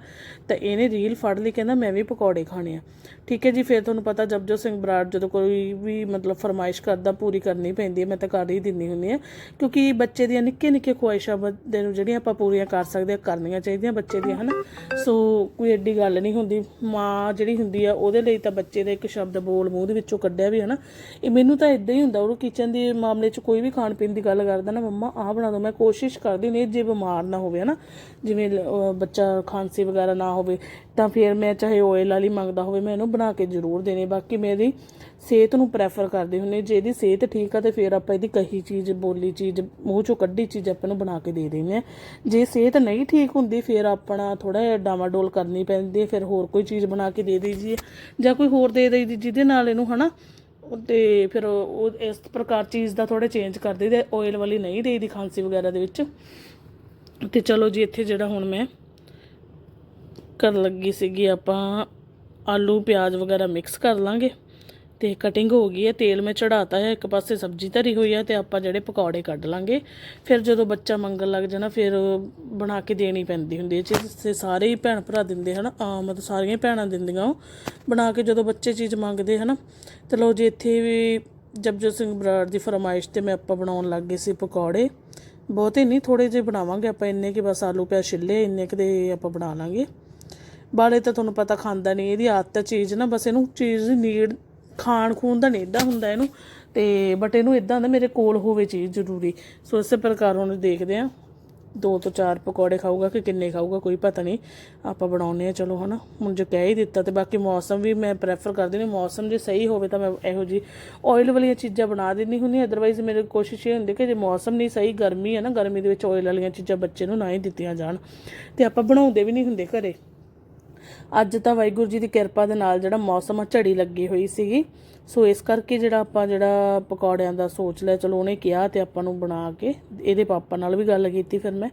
ਤਾਂ ਇਹਨੇ ਰੀਲ ਫੜ ਲਈ, ਕਹਿੰਦਾ ਮੈਂ ਵੀ ਪਕੌੜੇ ਖਾਣੇ ਆ। ਠੀਕ ਹੈ ਜੀ, ਫਿਰ ਤੁਹਾਨੂੰ ਪਤਾ ਜਪਜੋਤ ਸਿੰਘ ਬਰਾੜ ਜਦੋਂ ਕੋਈ ਵੀ ਮਤਲਬ ਫਰਮਾਇਸ਼ ਕਰਦਾ, ਪੂਰੀ ਕਰਨੀ ਪੈਂਦੀ ਹੈ, ਮੈਂ ਤਾਂ ਕਰ ਹੀ ਦਿੰਦੀ ਹੁੰਦੀ ਆ ਕਿਉਂਕਿ ਬੱਚੇ ਦੀਆਂ ਨਿੱਕੇ ਨਿੱਕੇ ਖੁਆਇਸ਼ਾਂ ਬੰਦੇ ਨੂੰ ਜਿਹੜੀਆਂ ਆਪਾਂ ਪੂਰੀਆਂ ਕਰ ਸਕਦੇ ਆ ਕਰਨੀਆਂ ਚਾਹੀਦੀਆਂ ਬੱਚੇ ਦੀਆਂ, ਹਨਾ। ਸੋ ਕੋਈ ਕੋਈ ਐਡੀ ਗੱਲ ਨਹੀਂ ਹੁੰਦੀ, ਮਾਂ ਜਿਹੜੀ ਹੁੰਦੀ ਆ, ਉਹਦੇ ਲਈ ਤਾਂ ਬੱਚੇ ਦਾ ਇੱਕ ਸ਼ਬਦ ਬੋਲ ਮੂੰਹ ਦੇ ਵਿੱਚੋਂ ਕੱਢਿਆ ਵੀ ਹਨਾ ਇਹ ਮੈਨੂੰ ਤਾਂ ਇਦਾਂ ਹੀ ਹੁੰਦਾ, ਉਹ ਕਿਚਨ ਦੇ ਮਾਮਲੇ 'ਚ ਕੋਈ ਵੀ ਖਾਣ ਪੀਣ ਦੀ ਗੱਲ ਕਰਦਾ ਨਾ, ਮੰਮਾ ਆਹ ਬਣਾ ਦੋ, ਮੈਂ ਕੋਸ਼ਿਸ਼ ਕਰਦੀ ਨਹੀਂ ਜੇ ਬਿਮਾਰ ਨਾ ਹੋਵੇ, ਹਨਾ। ਜਿਵੇਂ ਬੱਚਾ ਖਾਂਸੀ ਵਗੈਰਾ ਨਾ ਹੋਵੇ, ਤਾਂ ਫਿਰ ਮੈਂ ਚਾਹੇ ਆਇਲ ਵਾਲੀ ਮੰਗਦਾ ਹੋਵੇ, ਮੈਂ ਇਹਨੂੰ ਬਣਾ ਕੇ ਜ਼ਰੂਰ ਦੇਣੀ। ਬਾਕੀ ਮੇਰੀ ਸਿਹਤ ਨੂੰ ਪ੍ਰੈਫਰ ਕਰਦੇ ਹੁੰਨੇ ਜੇ ਇਹਦੀ ਸਿਹਤ ਠੀਕ ਆ ਤੇ ਫਿਰ ਆਪਾਂ ਇਹਦੀ ਕਹੀ ਚੀਜ਼, ਬੋਲੀ ਚੀਜ਼, ਮੂੰਹ ਚੋਂ ਕੱਢੀ ਚੀਜ਼ ਆਪਾਂ ਨੂੰ ਬਣਾ ਕੇ ਦੇ ਦੇਣੀ ਹੈ। ਜੇ ਸਿਹਤ ਨਹੀਂ ਠੀਕ ਹੁੰਦੀ, ਫਿਰ ਆਪਣਾ ਥੋੜਾ ਜਿਹਾ ਡਾਮਾਡੋਲ ਕਰਨੀ ਪੈਂਦੀ ਹੈ, ਫਿਰ ਹੋਰ ਕੋਈ ਚੀਜ਼ ਬਣਾ ਕੇ ਦੇ ਦਈਦੀ ਜਾਂ ਕੋਈ ਹੋਰ ਦੇ ਦਈਦੀ ਜਿਹਦੇ ਨਾਲ ਇਹਨੂੰ, ਹਨਾ ਤੇ ਫਿਰ ਉਹ ਇਸ ਪ੍ਰਕਾਰ ਚੀਜ਼ ਦਾ ਥੋੜਾ ਚੇਂਜ ਕਰ ਦਈਦਾ ਆਇਲ ਵਾਲੀ ਨਹੀਂ ਦੇਈਦੀ ਖਾਂਸੀ ਵਗੈਰਾ ਦੇ ਵਿੱਚ। ਤੇ ਚਲੋ ਜੀ, ਇੱਥੇ ਜਿਹੜਾ ਹੁਣ ਮੈਂ ਕਰਨ ਲੱਗੀ ਸੀਗੀ ਆਪਾਂ ਆਲੂ ਪਿਆਜ਼ ਵਗੈਰਾ ਮਿਕਸ ਕਰ ਲਾਂਗੇ। ਤੇ ਕਟਿੰਗ ਹੋ ਗਈ ਹੈ, ਤੇਲ ਮੈਂ ਚੜਾਤਾ ਹੈ, ਇੱਕ ਪਾਸੇ ਸਬਜ਼ੀ ਧਰੀ ਹੋਈ ਹੈ ਤੇ ਆਪਾਂ ਜਿਹੜੇ ਪਕੌੜੇ ਕੱਢ ਲਾਂਗੇ। ਫਿਰ ਜਦੋਂ ਬੱਚਾ ਮੰਗਣ ਲੱਗ ਜਾਣਾ, ਫਿਰ ਬਣਾ ਕੇ ਦੇਣੀ ਪੈਂਦੀ ਹੁੰਦੀ ਹੈ। ਚੀਜ਼ ਸਾਰੇ ਹੀ ਭੈਣ ਭਰਾ ਦਿੰਦੇ ਹਨ ਆ ਮਤਲਬ ਸਾਰੀਆਂ ਭੈਣਾਂ ਦਿੰਦੀਆਂ ਉਹ। ਬਣਾ ਕੇ ਜਦੋਂ ਬੱਚੇ ਚੀਜ਼ ਮੰਗਦੇ ਹਨ, ਤੇ ਲਓ ਜੀ ਇੱਥੇ ਵੀ ਜਪਜੋਤ ਸਿੰਘ ਬਰਾੜ ਦੀ ਫਰਮਾਇਸ਼ ਤੇ ਮੈਂ ਆਪਾਂ ਬਣਾਉਣ ਲੱਗ ਗਏ ਸੀ ਪਕੌੜੇ। ਬਹੁਤੇ ਨਹੀਂ ਥੋੜੇ ਜਿਹੇ ਬਣਾਵਾਂਗੇ ਆਪਾਂ, ਇੰਨੇ ਕਿ ਬਸ ਆਲੂ ਪਿਆ ਛਿੱਲੇ, ਇੰਨੇ ਕਿ ਦੇ ਆਪਾਂ ਬਣਾ ਲਾਂਗੇ। ਬਾਲੇ ਤਾਂ ਤੁਹਾਨੂੰ ਪਤਾ ਖਾਂਦਾ ਨਹੀਂ, ਇਹਦੀ ਆਦਤ ਚੀਜ਼ ਨਾ, ਬਸ ਇਹਨੂੰ ਚੀਜ਼ ਨੀਡ ਖਾਣ ਖੂਨ ਦਾ ਨਹੀਂ ਇੱਦਾਂ ਹੁੰਦਾ ਇਹਨੂੰ, ਤੇ ਬਟ ਇਹਨੂੰ ਇਦਾਂ ਦਾ ਮੇਰੇ ਕੋਲ ਹੋਵੇ ਚੀਜ਼ ਜ਼ਰੂਰੀ। ਸੋ ਇਸੇ ਪ੍ਰਕਾਰ ਉਹਨੂੰ ਦੇਖਦੇ ਆ ਦੋ ਤੋਂ ਚਾਰ ਪਕੌੜੇ ਖਾਊਗਾ ਕਿ ਕਿੰਨੇ ਖਾਊਗਾ, ਕੋਈ ਪਤਾ ਨਹੀਂ। ਆਪਾਂ ਬਣਾਉਨੇ ਆ ਚਲੋ ਹਨਾ, ਹੁਣ ਜੇ ਕਹਿ ਹੀ ਦਿੱਤਾ ਤੇ ਬਾਕੀ ਮੌਸਮ ਵੀ ਮੈਂ ਪ੍ਰੈਫਰ ਕਰਦੀ ਨਹੀਂ ਮੌਸਮ ਜੇ ਸਹੀ ਹੋਵੇ ਤਾਂ ਮੈਂ ਇਹੋ ਜੀ ਆਇਲ ਵਾਲੀਆਂ ਚੀਜ਼ਾਂ ਬਣਾ ਦਿੰਦੀ ਹੁੰਦੀ ਅਦਰਵਾਈਜ਼ ਮੇਰੇ ਕੋਸ਼ਿਸ਼ ਇਹ ਹੁੰਦੀ ਕਿ ਜੇ ਮੌਸਮ ਨਹੀਂ ਸਹੀ, ਗਰਮੀ ਹੈ ਨਾ, ਗਰਮੀ ਦੇ ਵਿੱਚ ਆਇਲ ਵਾਲੀਆਂ ਚੀਜ਼ਾਂ ਬੱਚੇ ਨੂੰ ਨਾ ਹੀ ਦਿੱਤੀਆਂ ਜਾਣ। ਤੇ ਆਪਾਂ ਬਣਾਉਂਦੇ ਵੀ ਨਹੀਂ ਹੁੰਦੇ ਘਰੇ। ਅੱਜ ਤਾਂ ਵਾਹਿਗੁਰੂ ਜੀ ਦੀ ਕਿਰਪਾ ਦੇ ਨਾਲ ਜਿਹੜਾ ਮੌਸਮ ਆ, ਝੜੀ ਲੱਗੀ ਹੋਈ ਸੀਗੀ। ਸੋ ਇਸ ਕਰਕੇ ਜਿਹੜਾ ਆਪਾਂ ਜਿਹੜਾ ਪਕੌੜਿਆਂ ਦਾ ਸੋਚ ਲਿਆ, ਚਲੋ ਉਹਨੇ ਕਿਹਾ ਤੇ ਆਪਾਂ ਨੂੰ ਬਣਾ ਕੇ, ਇਹਦੇ ਪਾਪਾ ਨਾਲ ਵੀ ਗੱਲ ਕੀਤੀ ਫਿਰ ਮੈਂ।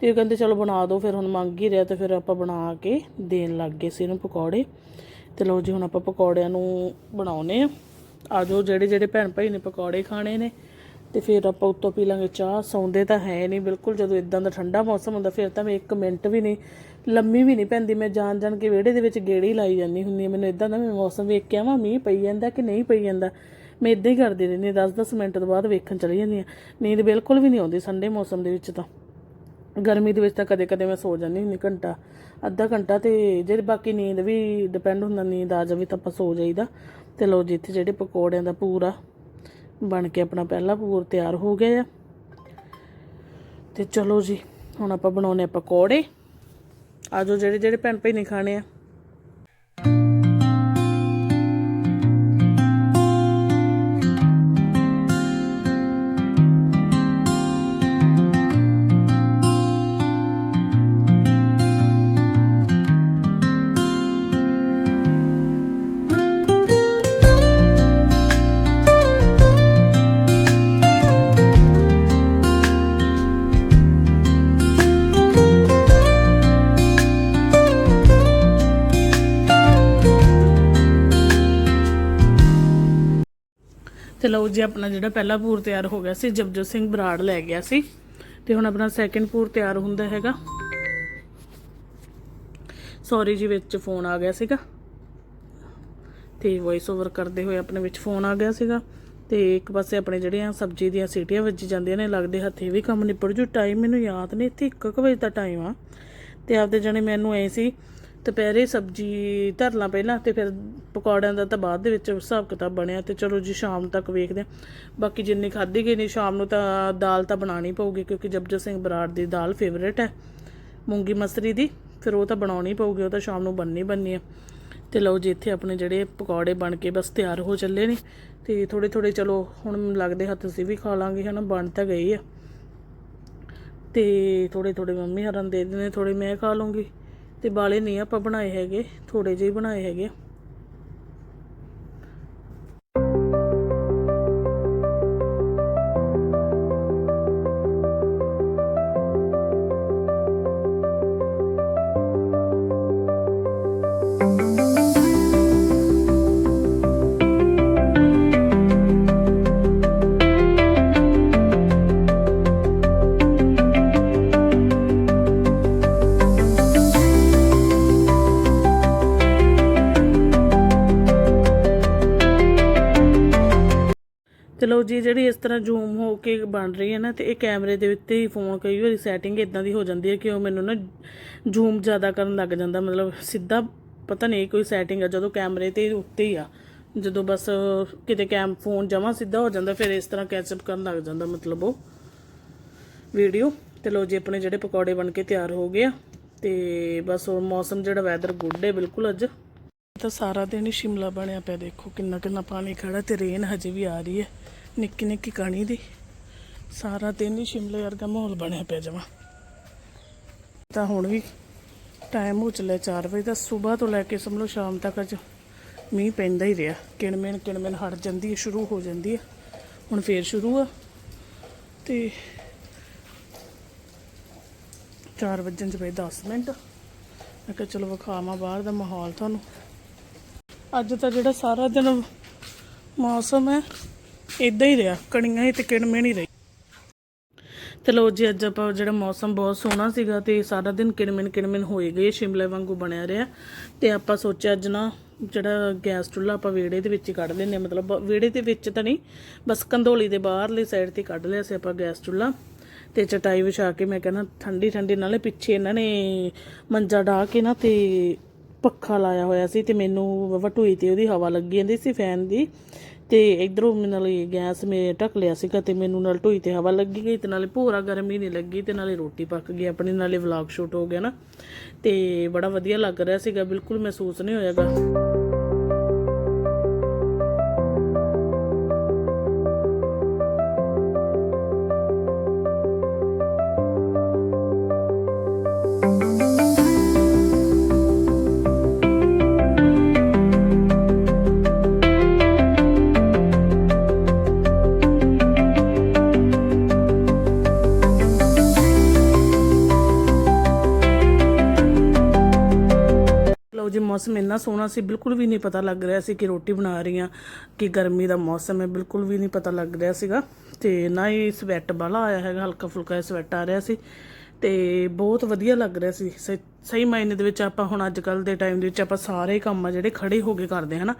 ਤੇ ਉਹ ਕਹਿੰਦੇ, ਚਲੋ ਬਣਾ ਦਿਓ, ਫਿਰ ਹੁਣ ਮੰਗ ਹੀ ਰਿਹਾ ਤੇ ਫਿਰ ਆਪਾਂ ਬਣਾ ਕੇ ਦੇਣ ਲੱਗ ਗਏ ਸੀ ਇਹਨੂੰ ਪਕੌੜੇ। ਤੇ ਲਓ ਜੀ, ਹੁਣ ਆਪਾਂ ਪਕੌੜਿਆਂ ਨੂੰ ਬਣਾਉਨੇ ਆ। ਆਜੋ ਜਿਹੜੇ ਜਿਹੜੇ ਭੈਣ ਭਾਈ ਨੇ ਪਕੌੜੇ ਖਾਣੇ ਨੇ, ਤੇ ਫਿਰ ਆਪਾਂ ਉੱਤੋਂ ਪੀ ਲਾਂਗੇ ਚਾਹ। ਸੌਂਦੇ ਤਾਂ ਹੈ ਨਹੀਂ, ਬਿਲਕੁਲ ਜਦੋਂ ਇਦਾਂ ਦਾ ਠੰਡਾ ਮੌਸਮ ਹੁੰਦਾ, ਫਿਰ ਤਾਂ ਮੈਂ 1 ਮਿੰਟ ਵੀ ਨਹੀਂ ਲੰਮੀ ਵੀ ਨਹੀਂ ਪੈਂਦੀ, ਮੈਂ ਜਾਣ ਜਾਣ ਕੇ ਵਿਹੜੇ ਦੇ ਵਿੱਚ ਗੇੜੀ ਲਾਈ ਜਾਂਦੀ ਹੁੰਦੀ ਹਾਂ। ਮੈਨੂੰ ਇਦਾਂ ਦਾ ਮੈਂ ਮੌਸਮ ਵੇਖ ਕੇ ਆਵਾਂ, ਮੀਂਹ ਪਈ ਜਾਂਦਾ ਕਿ ਨਹੀਂ ਪਈ ਜਾਂਦਾ। ਮੈਂ ਇਦਾਂ ਹੀ ਕਰਦੀ ਰਹਿੰਦੀ ਹਾਂ 10-10 ਮਿੰਟ ਤੋਂ ਬਾਅਦ ਵੇਖਣ ਚਲੀ ਜਾਂਦੀ ਹਾਂ। ਨੀਂਦ ਬਿਲਕੁਲ ਵੀ ਨਹੀਂ ਆਉਂਦੀ ਸੰਡੇ ਮੌਸਮ ਦੇ ਵਿੱਚ ਤਾਂ। ਗਰਮੀ ਦੇ ਵਿੱਚ ਤਾਂ ਕਦੇ-ਕਦੇ ਮੈਂ ਸੋ ਜਾਂਦੀ ਹੁੰਦੀ ਘੰਟਾ, ਅੱਧਾ ਘੰਟਾ ਤੇ ਜੇ ਬਾਕੀ ਨੀਂਦ ਵੀ ਡਿਪੈਂਡ ਹੁੰਦਾ, ਨੀਂਦ ਆ ਜਾਵੇ ਤਾਂ ਆਪਾਂ ਸੋ ਜਾਈਦਾ। ਤੇ ਲੋ ਇੱਥੇ ਜਿਹੜੇ ਪਕੌੜਿਆਂ ਦਾ ਪੂਰਾ ਬਣ ਕੇ ਆਪਣਾ ਪਹਿਲਾ ਪੂਰ ਤਿਆਰ ਹੋ ਗਿਆ ਆ। ਤੇ ਚਲੋ ਜੀ, ਹੁਣ ਆਪਾਂ ਬਣਾਉਨੇ ਆ ਪਕੌੜੇ। ਆਜੋ ਜਿਹੜੇ ਜਿਹੜੇ ਭੈਣ ਭਾਈ ਨੇ ਖਾਣੇ ਆ। ਤੇ ਲਓ ਜੀ, ਆਪਣਾ ਜਿਹੜਾ ਪਹਿਲਾ ਪੂਰ ਤਿਆਰ ਹੋ ਗਿਆ ਸੀ, ਜਪਜੋਤ ਸਿੰਘ ਬਰਾੜ ਲੈ ਗਿਆ ਸੀ। ਤੇ ਹੁਣ ਆਪਣਾ ਸੈਕਿੰਡ ਪੂਰ ਤਿਆਰ ਹੁੰਦਾ ਹੈਗਾ। ਸੌਰੀ ਜੀ, ਵਿੱਚ ਫੋਨ ਆ ਗਿਆ ਸੀਗਾ। ਤੇ ਵੌਇਸ ਓਵਰ ਕਰਦੇ ਹੋਏ ਆਪਣੇ ਵਿੱਚ ਫੋਨ ਆ ਗਿਆ ਸੀਗਾ। ਤੇ ਇੱਕ ਪਾਸੇ ਆਪਣੇ ਜਿਹੜੀਆਂ ਸਬਜ਼ੀ ਦੀਆਂ ਸੀਟੀਆਂ ਵੱਜੀ ਜਾਂਦੀਆਂ ਨੇ, ਲੱਗਦੇ ਹੱਥੇ ਵੀ ਕੰਮ ਨਿਪੜ ਜੂ। ਟਾਈਮ ਮੈਨੂੰ ਯਾਦ ਨਹੀਂ, ਇੱਥੇ 1 ਵਜੇ ਦਾ ਟਾਈਮ ਆ। ਤੇ ਆਪਦੇ ਜਣੇ ਮੈਨੂੰ ਐ ਸੀ ਦੁਪਹਿਰੇ ਸਬਜ਼ੀ ਧਰ ਲਾਂ ਪਹਿਲਾਂ ਤੇ ਫਿਰ ਪਕੌੜਿਆਂ ਦਾ ਤਾਂ ਬਾਅਦ ਦੇ ਵਿੱਚ ਹਿਸਾਬ ਕਿਤਾਬ ਬਣਿਆ ਤੇ ਚਲੋ ਜੀ ਸ਼ਾਮ ਤੱਕ ਵੇਖਦੇ ਹਾਂ। ਬਾਕੀ ਜਿੰਨੀ ਖਾਧੀ ਗਈ ਨਹੀਂ ਸ਼ਾਮ ਨੂੰ ਤਾਂ ਦਾਲ ਤਾਂ ਬਣਾਣੀ ਪਊਗੀ ਕਿਉਂਕਿ ਜਪਜੋਤ ਸਿੰਘ ਬਰਾੜ ਦੀ ਦਾਲ ਫੇਵਰੇਟ ਹੈ, ਮੂੰਗੀ ਮਸਰੀ ਦੀ, ਫਿਰ ਉਹ ਤਾਂ ਬਣਾਉਣੀ ਪਊਗੀ, ਉਹ ਤਾਂ ਸ਼ਾਮ ਨੂੰ ਬਣਨੀ ਬਣਨੀ ਹੈ। ਤੇ ਲਓ ਜੀ ਇੱਥੇ ਆਪਣੇ ਜਿਹੜੇ ਪਕੌੜੇ ਬਣ ਕੇ ਬਸ ਤਿਆਰ ਹੋ ਚੱਲੇ ਨੇ ਤੇ ਥੋੜੇ ਥੋੜੇ ਚਲੋ ਹੁਣ ਲੱਗਦੇ ਹੱਥ ਅਸੀਂ ਵੀ ਖਾ ਲਾਂਗੇ, ਹਨਾ, ਬਣ ਤਾਂ ਗਈ ਆ। ਤੇ ਥੋੜੇ ਥੋੜੇ ਮੰਮੀ ਹਰਨ ਦੇ ਦਿੰਦੇ ਥੋੜੇ ਮੈਂ ਖਾ ਲੂੰਗੀ। ਤੇ ਬਾਲੇ ਨਹੀਂ ਆਪਾਂ ਬਣਾਏ ਹੈਗੇ ਥੋੜੇ ਜਿਹੇ ਬਣਾਏ ਹੈਗੇ। ਤੇ ਜੀ ਜਿਹੜੀ ਇਸ ਤਰ੍ਹਾਂ ਜ਼ੂਮ ਹੋ ਕੇ ਬਣ ਰਹੀ ਹੈ ਨਾ ਤੇ ਇਹ ਕੈਮਰੇ ਦੇ ਉੱਤੇ ਹੀ ਫੋਨ ਕਈ ਵਾਰੀ ਸੈਟਿੰਗ ਇਦਾਂ ਦੀ ਹੋ ਜਾਂਦੀ ਹੈ ਕਿ ਉਹ ਮੈਨੂੰ ਨਾ ਜ਼ੂਮ ਜ਼ਿਆਦਾ ਕਰਨ ਲੱਗ ਜਾਂਦਾ, ਮਤਲਬ ਸਿੱਧਾ ਪਤਾ ਨਹੀਂ ਕੋਈ ਸੈਟਿੰਗ ਆ, ਜਦੋਂ ਕੈਮਰੇ ਤੇ ਉੱਤੇ ਹੀ ਆ, ਜਦੋਂ ਬਸ ਕਿਤੇ ਕੈਮ ਫੋਨ ਜਮਾ ਸਿੱਧਾ ਹੋ ਜਾਂਦਾ, ਫਿਰ ਇਸ ਤਰ੍ਹਾਂ ਕੈਚਅਪ ਕਰਨ ਲੱਗ ਜਾਂਦਾ ਮਤਲਬ ਉਹ ਵੀਡੀਓ ਤੇ ਲੋ ਜੀ, ਆਪਣੇ ਜਿਹੜੇ ਪਕੌੜੇ ਬਣ ਕੇ ਤਿਆਰ ਹੋ ਗਏ ਆ, ਤੇ ਬਸ ਉਹ ਮੌਸਮ ਜਿਹੜਾ ਵੈਦਰ ਗੁੱਡ ਹੈ ਬਿਲਕੁਲ ਅੱਜ। ਤਾਂ ਸਾਰਾ ਦਿਨ ਹੀ ਸ਼ਿਮਲਾ ਬਣਿਆ ਪਿਆ, ਦੇਖੋ ਕਿੰਨਾ ਕਿੰਨਾ ਪਾਣੀ ਖੜਾ ਤੇ ਰੇਨ ਹਜੇ ਵੀ ਆ ਰਹੀ ਹੈ। ਨਿੱਕੀ ਨਿੱਕੀ ਕਣੀ ਦੀ। ਸਾਰਾ ਦਿਨ ਹੀ ਸ਼ਿਮਲੇ ਵਰਗਾ ਮਾਹੌਲ ਬਣਿਆ ਪਿਆ ਜਮਾ। ਤਾਂ ਹੁਣ ਵੀ ਟਾਈਮ ਹੋ ਚੱਲਿਆ 4 ਵਜੇ ਦਾ। ਸਵੇਰ ਤੋਂ ਲੈ ਕੇ ਸਮਝ ਲਓ ਸ਼ਾਮ ਤੱਕ ਅੱਜ ਮੀਂਹ ਪੈਂਦਾ ਹੀ ਰਿਹਾ। ਕਿਣਮਿਣ ਕਿਣਮਿਣ ਹਟ ਜਾਂਦੀ ਹੈ, ਸ਼ੁਰੂ ਹੋ ਜਾਂਦੀ ਹੈ। ਹੁਣ ਫੇਰ ਸ਼ੁਰੂ ਆ। ਤੇ 4 ਵਜਣ ਚ ਪਏ 10 ਮਿੰਟ। ਮੈਂ ਕਿਹਾ ਚਲੋ ਵਿਖਾਵਾਂ ਬਾਹਰ ਦਾ ਮਾਹੌਲ ਤੁਹਾਨੂੰ। ਅੱਜ ਤਾਂ ਜਿਹੜਾ ਸਾਰਾ ਦਿਨ ਮੌਸਮ ਹੈ ਇਦਾਂ ਹੀ ਰਿਹਾ, ਕਣੀਆਂ ਹੀ ਤੇ ਕਿਣਮਿਣ ਹੀ ਰਹੀ। ਤੇ ਲੋ ਜੀ, ਅੱਜ ਆਪਾਂ ਜਿਹੜਾ ਮੌਸਮ ਬਹੁਤ ਸੋਹਣਾ ਸੀਗਾ ਤੇ ਸਾਰਾ ਦਿਨ ਕਿਣਮਿਣ ਕਿਣਮਿਣ ਹੋਏ ਗਏ, ਸ਼ਿਮਲੇ ਵਾਂਗੂ ਬਣਿਆ ਰਿਹਾ। ਤੇ ਆਪਾਂ ਸੋਚਿਆ ਅੱਜ ਨਾ ਜਿਹੜਾ ਗੈਸ ਚੁੱਲ੍ਹਾ ਆਪਾਂ ਵਿਹੜੇ ਦੇ ਵਿੱਚ ਹੀ ਕੱਢ ਲੈਂਦੇ ਹਾਂ, ਮਤਲਬ ਵਿਹੜੇ ਦੇ ਵਿੱਚ ਤਾਂ ਨਹੀਂ, ਬਸ ਕੰਧੋਲੀ ਦੇ ਬਾਹਰਲੀ ਸਾਈਡ ਤੇ ਕੱਢ ਲਿਆ ਸੀ ਆਪਾਂ ਗੈਸ ਚੁੱਲ੍ਹਾ। ਤੇ ਚਟਾਈ ਵਿਛਾ ਕੇ ਮੈਂ ਕਹਿੰਦਾ ਠੰਡੀ ਠੰਡੀ ਨਾਲੇ ਪਿੱਛੇ ਇਹਨਾਂ ਨੇ ਮੰਜਾ ਢਾ ਕੇ ਨਾ ਤੇ ਪੱਖਾ ਲਾਇਆ ਹੋਇਆ ਸੀ ਤੇ ਮੈਨੂੰ ਵਟੂਈ ਤੇ ਉਹਦੀ ਹਵਾ ਲੱਗੀ ਜਾਂਦੀ ਸੀ, ਫੈਨ ਦੀ। ਤੇ ਇਧਰੋਂ ਮੇਰੇ ਨਾਲ ਗੈਸ ਮੇਰੇ ਢੱਕ ਲਿਆ ਸੀਗਾ ਤੇ ਮੈਨੂੰ ਨਾਲ ਢੋਈ ਤੇ ਹਵਾ ਲੱਗੀ ਗਈ ਤੇ ਨਾਲੇ ਭੋਰਾ ਹੀ ਨਹੀਂ ਲੱਗੀ ਤੇ ਨਾਲੇ ਰੋਟੀ ਪੱਕ ਗਈ, ਆਪਣੇ ਨਾਲੇ ਵਲੌਗ ਸ਼ੂਟ ਹੋ ਗਿਆ ਨਾ। ਤੇ ਬੜਾ ਵਧੀਆ ਲੱਗ ਰਿਹਾ ਸੀਗਾ, ਬਿਲਕੁਲ ਮਹਿਸੂਸ ਨਹੀਂ ਹੋਇਆਗਾ। ਮੌਸਮ ਇੰਨਾ ਸੋਹਣਾ ਸੀ, ਬਿਲਕੁਲ ਵੀ ਨਹੀਂ ਪਤਾ ਲੱਗ ਰਿਹਾ ਸੀ ਕਿ ਰੋਟੀ ਬਣਾ ਰਹੀ ਹਾਂ, ਕਿ ਗਰਮੀ ਦਾ ਮੌਸਮ ਹੈ, ਬਿਲਕੁਲ ਵੀ ਨਹੀਂ ਪਤਾ ਲੱਗ ਰਿਹਾ ਸੀਗਾ। ਤੇ ਨਾ ਹੀ ਸਵੈਟ ਬਾਲਾ ਆਇਆ ਹੈਗਾ ਹਲਕਾ ਫੁਲਕਾ ਸਵੈਟ ਆ ਰਿਹਾ ਸੀ। ਤੇ ਬਹੁਤ ਵਧੀਆ ਲੱਗ ਰਿਹਾ ਸੀ। ਸ- ਸਹੀ ਮਾਇਨੇ ਦੇ ਵਿੱਚ ਆਪਾਂ ਹੁਣ ਅੱਜ ਕੱਲ ਦੇ ਟਾਈਮ ਦੇ ਵਿੱਚ ਆਪਾਂ ਸਾਰੇ ਕੰਮ ਆ ਜਿਹੜੇ ਖੜੇ ਹੋ ਕੇ ਕਰਦੇ ਹਨਾ।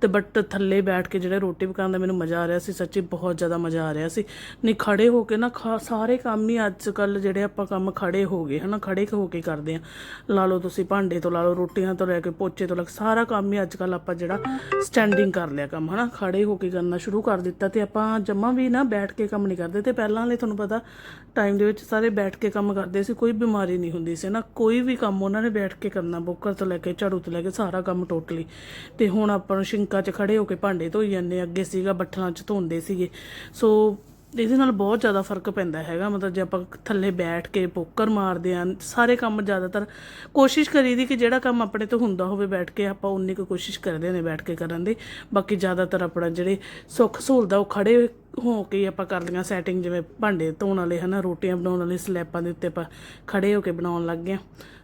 ਤੇ ਬਟ ਥੱਲੇ ਬੈਠ ਕੇ ਜਿਹੜੇ ਰੋਟੀ ਪਕਾਉਣ ਦਾ ਮੈਨੂੰ ਮਜ਼ਾ ਆ ਰਿਹਾ ਸੀ, ਸੱਚੀ ਬਹੁਤ ਜ਼ਿਆਦਾ ਮਜ਼ਾ ਆ ਰਿਹਾ ਸੀ। ਨਹੀਂ, ਖੜੇ ਹੋ ਕੇ ਨਾ ਖਾ- ਸਾਰੇ ਕੰਮ ਹੀ ਅੱਜ ਕੱਲ ਜਿਹੜੇ ਆਪਾਂ ਕੰਮ ਖੜੇ ਹੋ ਗਏ ਹਨਾ, ਖੜੇ ਹੋ ਕੇ ਕਰਦੇ ਆ। ਲਾ ਲਓ ਤੁਸੀਂ ਭਾਂਡੇ ਤੋਂ, ਲਾ ਲਓ ਰੋਟੀਆਂ ਤੋਂ ਲੈ ਕੇ ਪੋਚੇ ਤੋਂ ਲੈ ਕੇ ਸਾਰਾ ਕੰਮ ਹੀ ਅੱਜ ਕੱਲ ਆਪਾਂ ਜਿਹੜਾ ਸਟੈਂਡਿੰਗ ਕਰ ਲਿਆ ਕੰਮ ਹਨਾ। ਖੜੇ ਹੋ ਕੇ ਕਰਨਾ ਸ਼ੁਰੂ ਕਰ ਦਿੱਤਾ ਤੇ ਆਪਾਂ ਜਮਾ ਵੀ ਨਾ ਬੈਠ ਕੇ ਕੰਮ ਨਹੀਂ ਕਰਦੇ। ਤੇ ਪਹਿਲਾਂ ਵਾਲੇ ਤੁਹਾਨੂੰ ਪਤਾ ਟਾਈਮ ਦੇ ਵਿੱਚ ਸਾਰੇ ਬੈਠ ਕੇ ਕੰਮ ਕਰਦੇ ਸੀ, ਕੋਈ ਬਿਮਾਰੀ ਨਹੀਂ ਹੁੰਦੀ ਸੀ ਨਾ। ਕੋਈ ਵੀ ਕੰਮ ਉਹਨਾਂ ਨੇ ਬੈਠ ਕੇ ਕਰਨਾ, ਬੋਕਰ ਤੋਂ ਲੈ ਕੇ ਝਾੜੂ ਤੋਂ ਲੈ ਕੇ ਸਾਰਾ ਕੰਮ ਟੋਟਲੀ। ਤੇ ਹੁਣ ਆਪਾਂ ਨੂੰ ਸ਼ਿੰਕਾਂ 'ਚ ਖੜੇ ਹੋ ਕੇ ਭਾਂਡੇ ਧੋਈ ਜਾਂਦੇ ਅੱਗੇ ਸੀਗਾ ਬੱਠਲਾਂ 'ਚ ਧੋਂਦੇ ਸੀਗੇ। ਸੋ ਇਹਦੇ ਨਾਲ ਬਹੁਤ ਜ਼ਿਆਦਾ ਫ਼ਰਕ ਪੈਂਦਾ ਹੈਗਾ, ਮਤਲਬ ਜੇ ਆਪਾਂ ਥੱਲੇ ਬੈਠ ਕੇ ਪੋਕਰ ਮਾਰਦੇ ਆਂ, ਸਾਰੇ ਕੰਮ ਜ਼ਿਆਦਾਤਰ ਕੋਸ਼ਿਸ਼ ਕਰੀਦੀ ਕਿ ਜਿਹੜਾ ਕੰਮ ਆਪਣੇ ਤੋਂ ਹੁੰਦਾ ਹੋਵੇ ਬੈਠ ਕੇ, ਆਪਾਂ ਉਨੀ ਕੁ ਕੋਸ਼ਿਸ਼ ਕਰਦੇ ਨੇ ਬੈਠ ਕੇ ਕਰਨ ਦੀ ਬਾਕੀ ਜ਼ਿਆਦਾਤਰ ਆਪਣਾ ਜਿਹੜੇ ਸੁੱਖ ਸਹੂਲਤਾਂ ਉਹ ਖੜੇ ਹੋ ਕੇ ਆਪਾਂ ਕਰ ਕਰਦੀਆਂ ਸੈਟਿੰਗ ਜਿਵੇਂ ਭਾਂਡੇ ਧੋਣ ਵਾਲੇ ਹਨਾ, ਰੋਟੀਆਂ ਬਣਾਉਣ ਵਾਲੇ ਸਲੈਬਾਂ ਦੇ ਉੱਤੇ ਆਪਾਂ ਖੜੇ ਹੋ ਕੇ ਬਣਾਉਣ ਲੱਗ ਗਏ ਹਾਂ।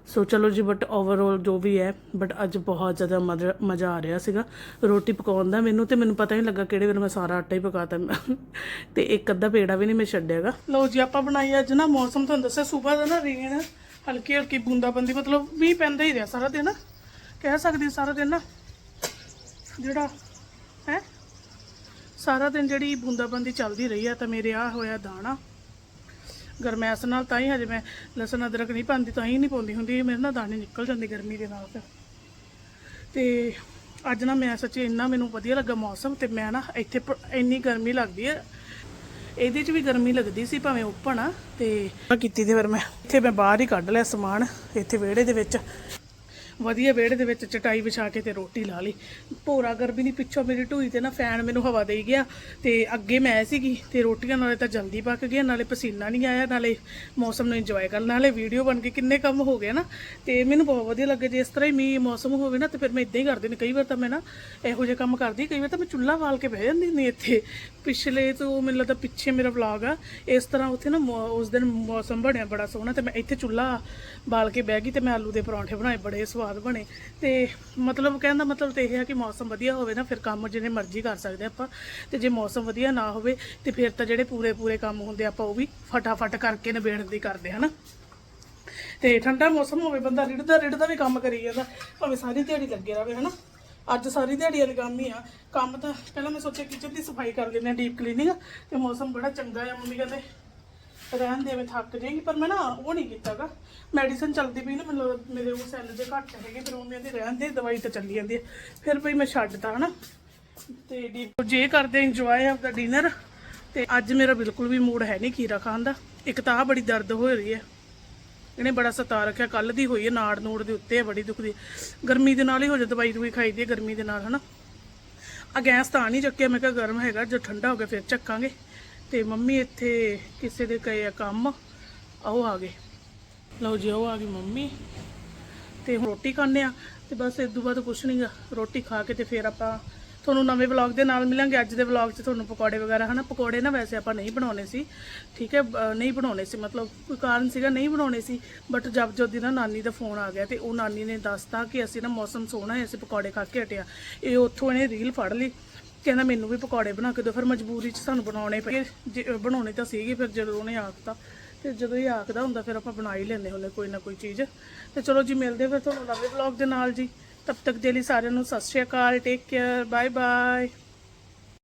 ਸੋ ਚਲੋ ਜੀ ਬਟ ਓਵਰਆਲ ਜੋ ਵੀ ਹੈ ਬਟ ਅੱਜ ਬਹੁਤ ਜ਼ਿਆਦਾ ਮਜ਼ਾ ਮਜ਼ਾ ਆ ਰਿਹਾ ਸੀਗਾ। ਰੋਟੀ ਪਕਾਉਣ ਦਾ ਮੈਨੂੰ ਤੇ ਮੈਨੂੰ ਪਤਾ ਹੀ ਨਹੀਂ ਲੱਗਾ ਕਿਹੜੇ ਵੇਲੇ ਮੈਂ ਸਾਰਾ ਆਟਾ ਹੀ ਪਕਾਤਾ ਤੇ। ਇੱਕ ਅੱਧਾ ਪੇੜਾ ਵੀ ਨਹੀਂ ਮੈਂ ਛੱਡਿਆਗਾ। ਲਓ ਜੀ, ਆਪਾਂ ਬਣਾਈ ਅੱਜ ਨਾ ਮੌਸਮ, ਤੁਹਾਨੂੰ ਦੱਸਿਆ ਸਵੇਰ ਦਾ ਨਾ ਰੇਨ ਹਲਕੀ ਹਲਕੀ ਬੂੰਦਾਬੰਦੀ, ਮਤਲਬ ਮੀਂਹ ਪੈਂਦਾ ਹੀ ਰਿਹਾ ਸਾਰਾ ਦਿਨ। ਕਹਿ ਸਕਦੇ ਸਾਰਾ ਦਿਨ ਨਾ ਜਿਹੜਾ, ਹੈ? ਸਾਰਾ ਦਿਨ ਜਿਹੜੀ ਬੂੰਦਾਬੰਦੀ ਚੱਲਦੀ ਰਹੀ ਆ, ਤਾਂ ਮੇਰੇ ਆ ਹੋਇਆ ਦਾਣਾ। ਗਰਮੈਸ ਨਾਲ ਤਾਂ ਹੀ ਹਜੇ ਮੈਂ ਲਸਣ ਅਦਰਕ ਨਹੀਂ ਪਾਉਂਦੀ, ਤਾਂ ਹੀ ਨਹੀਂ ਪਾਉਂਦੀ ਹੁੰਦੀ, ਮੇਰੇ ਨਾਲ ਦਾਣੇ ਨਿਕਲ ਜਾਂਦੇ ਗਰਮੀ ਦੇ ਨਾਲ ਫਿਰ। ਤੇ ਅੱਜ ਨਾ ਮੈਂ ਸੱਚੀ ਇੰਨਾ ਮੈਨੂੰ ਵਧੀਆ ਲੱਗਾ ਮੌਸਮ ਤੇ ਮੈਂ ਨਾ ਇੱਥੇ ਪ- ਇੰਨੀ ਗਰਮੀ ਲੱਗਦੀ ਹੈ ਇਹਦੇ 'ਚ ਵੀ ਗਰਮੀ ਲੱਗਦੀ ਸੀ ਭਾਵੇਂ ਓਪਨ ਆ ਤੇ ਕੀਤੀ ਤੇ ਫਿਰ ਮੈਂ, ਇੱਥੇ ਮੈਂ ਬਾਹਰ ਹੀ ਕੱਢ ਲਿਆ ਸਮਾਨ, ਇੱਥੇ ਵਿਹੜੇ ਦੇ ਵਿੱਚ। ਵਧੀਆ ਵਿਹੜੇ ਦੇ ਵਿੱਚ ਚਟਾਈ ਵਿਛਾ ਕੇ ਤੇ ਰੋਟੀ ਲਾ ਲਈ। ਭੋਰਾ ਗਰਮੀ ਨਹੀਂ, ਪਿੱਛੋਂ ਮੇਰੀ ਢੂਈ ਤੇ ਨਾ ਫੈਨ ਮੈਨੂੰ ਹਵਾ ਦੇਈ ਗਿਆ ਤੇ ਅੱਗੇ ਮੈਂ ਸੀਗੀ ਤੇ ਰੋਟੀਆਂ ਨਾਲੇ ਤਾਂ ਜਲਦੀ ਪੱਕ ਗਿਆ ਨਾਲੇ ਪਸੀਨਾ ਨਹੀਂ ਆਇਆ, ਨਾਲੇ ਮੌਸਮ ਨੂੰ ਇੰਜੋਏ ਕਰਨ, ਨਾਲੇ ਵੀਡੀਓ ਬਣ ਕੇ ਕਿੰਨੇ ਕੰਮ ਹੋ ਗਏ ਨਾ। ਤੇ ਮੈਨੂੰ ਬਹੁਤ ਵਧੀਆ ਲੱਗਾ, ਜੇ ਇਸ ਤਰ੍ਹਾਂ ਹੀ ਮੀਂਹ ਮੌਸਮ ਹੋਵੇ ਨਾ ਤੇ ਫਿਰ ਮੈਂ ਇਦਾਂ ਹੀ ਕਰਦੀ ਨੇ ਕਈ ਵਾਰ ਤਾਂ ਮੈਂ ਨਾ ਇਹੋ ਜਿਹੇ ਕੰਮ ਕਰਦੀ, ਕਈ ਵਾਰ ਤਾਂ ਮੈਂ ਚੁੱਲ੍ਹਾ ਵਾਲ ਕੇ ਬਹਿ ਜਾਂਦੀ ਹੁੰਦੀ ਇੱਥੇ। ਪਿਛਲੇ ਤੋਂ ਮੈਨੂੰ ਲੱਗਦਾ ਪਿੱਛੇ ਮੇਰਾ ਵਲੌਗ ਆ, ਇਸ ਤਰ੍ਹਾਂ ਉੱਥੇ ਨਾ ਮੌ- ਉਸ ਦਿਨ ਮੌਸਮ ਬਣਿਆ ਬੜਾ ਸੋਹਣਾ ਤੇ ਮੈਂ ਇੱਥੇ ਚੁੱਲ੍ਹਾ ਬਾਲ ਕੇ ਬਹਿ ਗਈ ਤੇ ਮੈਂ ਆਲੂ ਦੇ ਪਰੌਂਠੇ ਬਣਾਏ, ਬੜੇ ਸਵਾਦ ਬਣੇ। ਤੇ ਮਤਲਬ ਕਹਿੰਦਾ ਮਤਲਬ ਤੇ ਇਹ ਹੈ ਕਿ ਮੌਸਮ ਵਧੀਆ ਹੋਵੇ ਨਾ, ਫਿਰ ਕੰਮ ਜਿੰਨੇ ਮਰਜ਼ੀ ਕਰ ਸਕਦੇ ਆਪਾਂ। ਤੇ ਜੇ ਮੌਸਮ ਵਧੀਆ ਨਾ ਹੋਵੇ, ਤੇ ਫਿਰ ਤਾਂ ਜਿਹੜੇ ਪੂਰੇ ਪੂਰੇ ਕੰਮ ਹੁੰਦੇ ਆਪਾਂ ਉਹ ਵੀ ਫਟਾਫਟ ਕਰਕੇ ਨਿਬੇੜਨ ਦੀ ਕਰਦੇ ਹਨਾ? ਤੇ ਠੰਡਾ ਮੌਸਮ ਹੋਵੇ, ਬੰਦਾ ਰਿੜਦਾ ਰਿੜਦਾ ਵੀ ਕੰਮ ਕਰੀ ਜਾਂਦਾ, ਭਾਵੇਂ ਸਾਰੀ ਦਿਹਾੜੀ ਲੱਗੇ ਰਵੇ, ਹਨਾ? ਅੱਜ ਸਾਰੀ ਦਿਹਾੜੀ ਵਾਲੀ ਕੰਮ ਹੀ ਆ। ਕੰਮ ਤਾਂ ਪਹਿਲਾਂ ਮੈਂ ਸੋਚਿਆ ਕਿਚਨ ਦੀ ਸਫ਼ਾਈ ਕਰ ਲੈਂਦੇ ਆ ਡੀਪ ਕਲੀਨਿੰਗ ਤੇ ਮੌਸਮ ਬੜਾ ਚੰਗਾ ਆ, ਮੰਮੀ ਕਹਿੰਦੇ। ਰਹਿਣ ਦੇ ਮੈਂ ਥੱਕ ਜਾਏਗੀ, ਪਰ ਮੈਂ ਨਾ ਉਹ ਨਹੀਂ ਕੀਤਾਗਾ। ਮੈਡੀਸਨ ਚੱਲਦੀ ਪਈ ਨਾ ਮਤਲਬ ਮੇਰੇ ਉਹ ਸੈੱਲ ਜੇ ਘੱਟ ਹੈਗੇ, ਫਿਰ ਉਹ ਕਹਿੰਦੀ ਰਹਿਣ ਦੇ, ਦਵਾਈ ਤਾਂ ਚੱਲੀ ਜਾਂਦੀ ਹੈ ਫਿਰ ਭਈ ਮੈਂ ਛੱਡਤਾ ਹਨਾ। ਤੇ ਡੀ- ਜੇ ਕਰਦੇ ਇੰਜੋਏ ਆਫ ਦਾ ਡਿਨਰ ਤੇ ਅੱਜ ਮੇਰਾ ਬਿਲਕੁਲ ਵੀ ਮੂਡ ਹੈ ਨਹੀਂ ਖੀਰਾ ਖਾਣ ਦਾ। ਇੱਕ ਤਾਂ ਆ ਬੜੀ ਦਰਦ ਹੋ ਰਹੀ ਹੈ। ਇਹਨੇ ਬੜਾ ਸਤਾ ਰੱਖਿਆ ਕੱਲ ਦੀ ਹੋਈ ਹੈ, ਨਾੜ ਨੂੜ ਦੇ ਉੱਤੇ ਹੈ ਬੜੀ ਦੁਖਦੀ। ਹੈ। ਗਰਮੀ ਦੇ ਨਾਲ ਹੀ ਹੋ ਜਾ ਦਵਾਈ ਦਵਾਈ ਖਾਈ ਦੀ ਹੈ ਗਰਮੀ ਦੇ ਨਾਲ, ਹਨਾ। ਆ ਗੈਸ ਤਾਂ ਨਹੀਂ ਚੱਕਿਆ, ਮੈਂ ਕਿਹਾ ਗਰਮ ਹੈਗਾ, ਜੇ ਠੰਡਾ ਹੋ ਗਿਆ, ਫਿਰ ਚੱਕਾਂਗੇ। ਤੇ ਮੰਮੀ ਇੱਥੇ ਕਿਸੇ ਦੇ ਕਹੇ ਆ ਕੰਮ, ਆਓ ਆ ਗਏ। ਲਓ ਜੀ ਉਹ ਆ ਗਈ ਮੰਮੀ। ਤੇ ਰੋਟੀ ਖਾਣੇ ਆ ਤੇ ਬਸ ਇਸ ਤੋਂ ਬਾਅਦ ਕੁਛ ਨਹੀਂਗਾ ਰੋਟੀ ਖਾ ਕੇ ਤੇ ਫਿਰ ਆਪਾਂ ਤੁਹਾਨੂੰ ਨਵੇਂ ਵਲੌਗ ਦੇ ਨਾਲ ਮਿਲਾਂਗੇ। ਅੱਜ ਦੇ ਵਲੌਗ 'ਚ ਤੁਹਾਨੂੰ ਪਕੌੜੇ ਵਗੈਰਾ, ਹਨਾ? ਪਕੌੜੇ ਨਾ ਵੈਸੇ ਆਪਾਂ ਨਹੀਂ ਬਣਾਉਣੇ ਸੀ, ਠੀਕ ਹੈ? ਨਹੀਂ ਬਣਾਉਣੇ ਸੀ, ਮਤਲਬ ਕੋਈ ਕਾਰਨ ਸੀਗਾ ਨਹੀਂ ਬਣਾਉਣੇ ਸੀ ਬਟ ਜਦ ਜਦ ਦੀ ਨਾ ਨਾਨੀ ਦਾ ਫੋਨ ਆ ਗਿਆ ਤੇ ਉਹ ਨਾਨੀ ਨੇ ਦੱਸਤਾ ਕਿ ਅਸੀਂ ਨਾ ਮੌਸਮ ਸੋਹਣਾ ਹੈ, ਅਸੀਂ ਪਕੌੜੇ ਖਾ ਕੇ ਹਟਿਆ ਇਹ ਉੱਥੋਂ ਇਹਨੇ ਰੀਲ ਫੜ ਲਈ। ਕਹਿੰਦਾ ਮੈਨੂੰ ਵੀ ਪਕੌੜੇ ਬਣਾ ਕੇ ਦਿਓ, ਫਿਰ ਮਜਬੂਰੀ 'ਚ ਸਾਨੂੰ ਬਣਾਉਣੇ ਪਏ। ਜੇ- ਬਣਾਉਣੇ ਤਾਂ ਸੀਗੇ, ਫਿਰ ਜਦੋਂ ਉਹਨੇ ਆਖਤਾ, ਤੇ ਜਦੋਂ ਇਹ ਆਖਦਾ ਹੁੰਦਾ, ਫਿਰ ਆਪਾਂ ਬਣਾ ਹੀ ਲੈਂਦੇ ਹੁੰਦੇ ਕੋਈ ਨਾ ਕੋਈ ਚੀਜ਼। ਤੇ ਚਲੋ ਜੀ, ਮਿਲਦੇ ਫਿਰ ਤੁਹਾਨੂੰ ਨਵੇਂ ਵਲੌਗ ਦੇ ਨਾਲ ਜੀ। ਤਬ ਤੱਕ ਦੇ ਲਈ ਸਾਰਿਆਂ ਨੂੰ Sat Sri Akal take care bye bye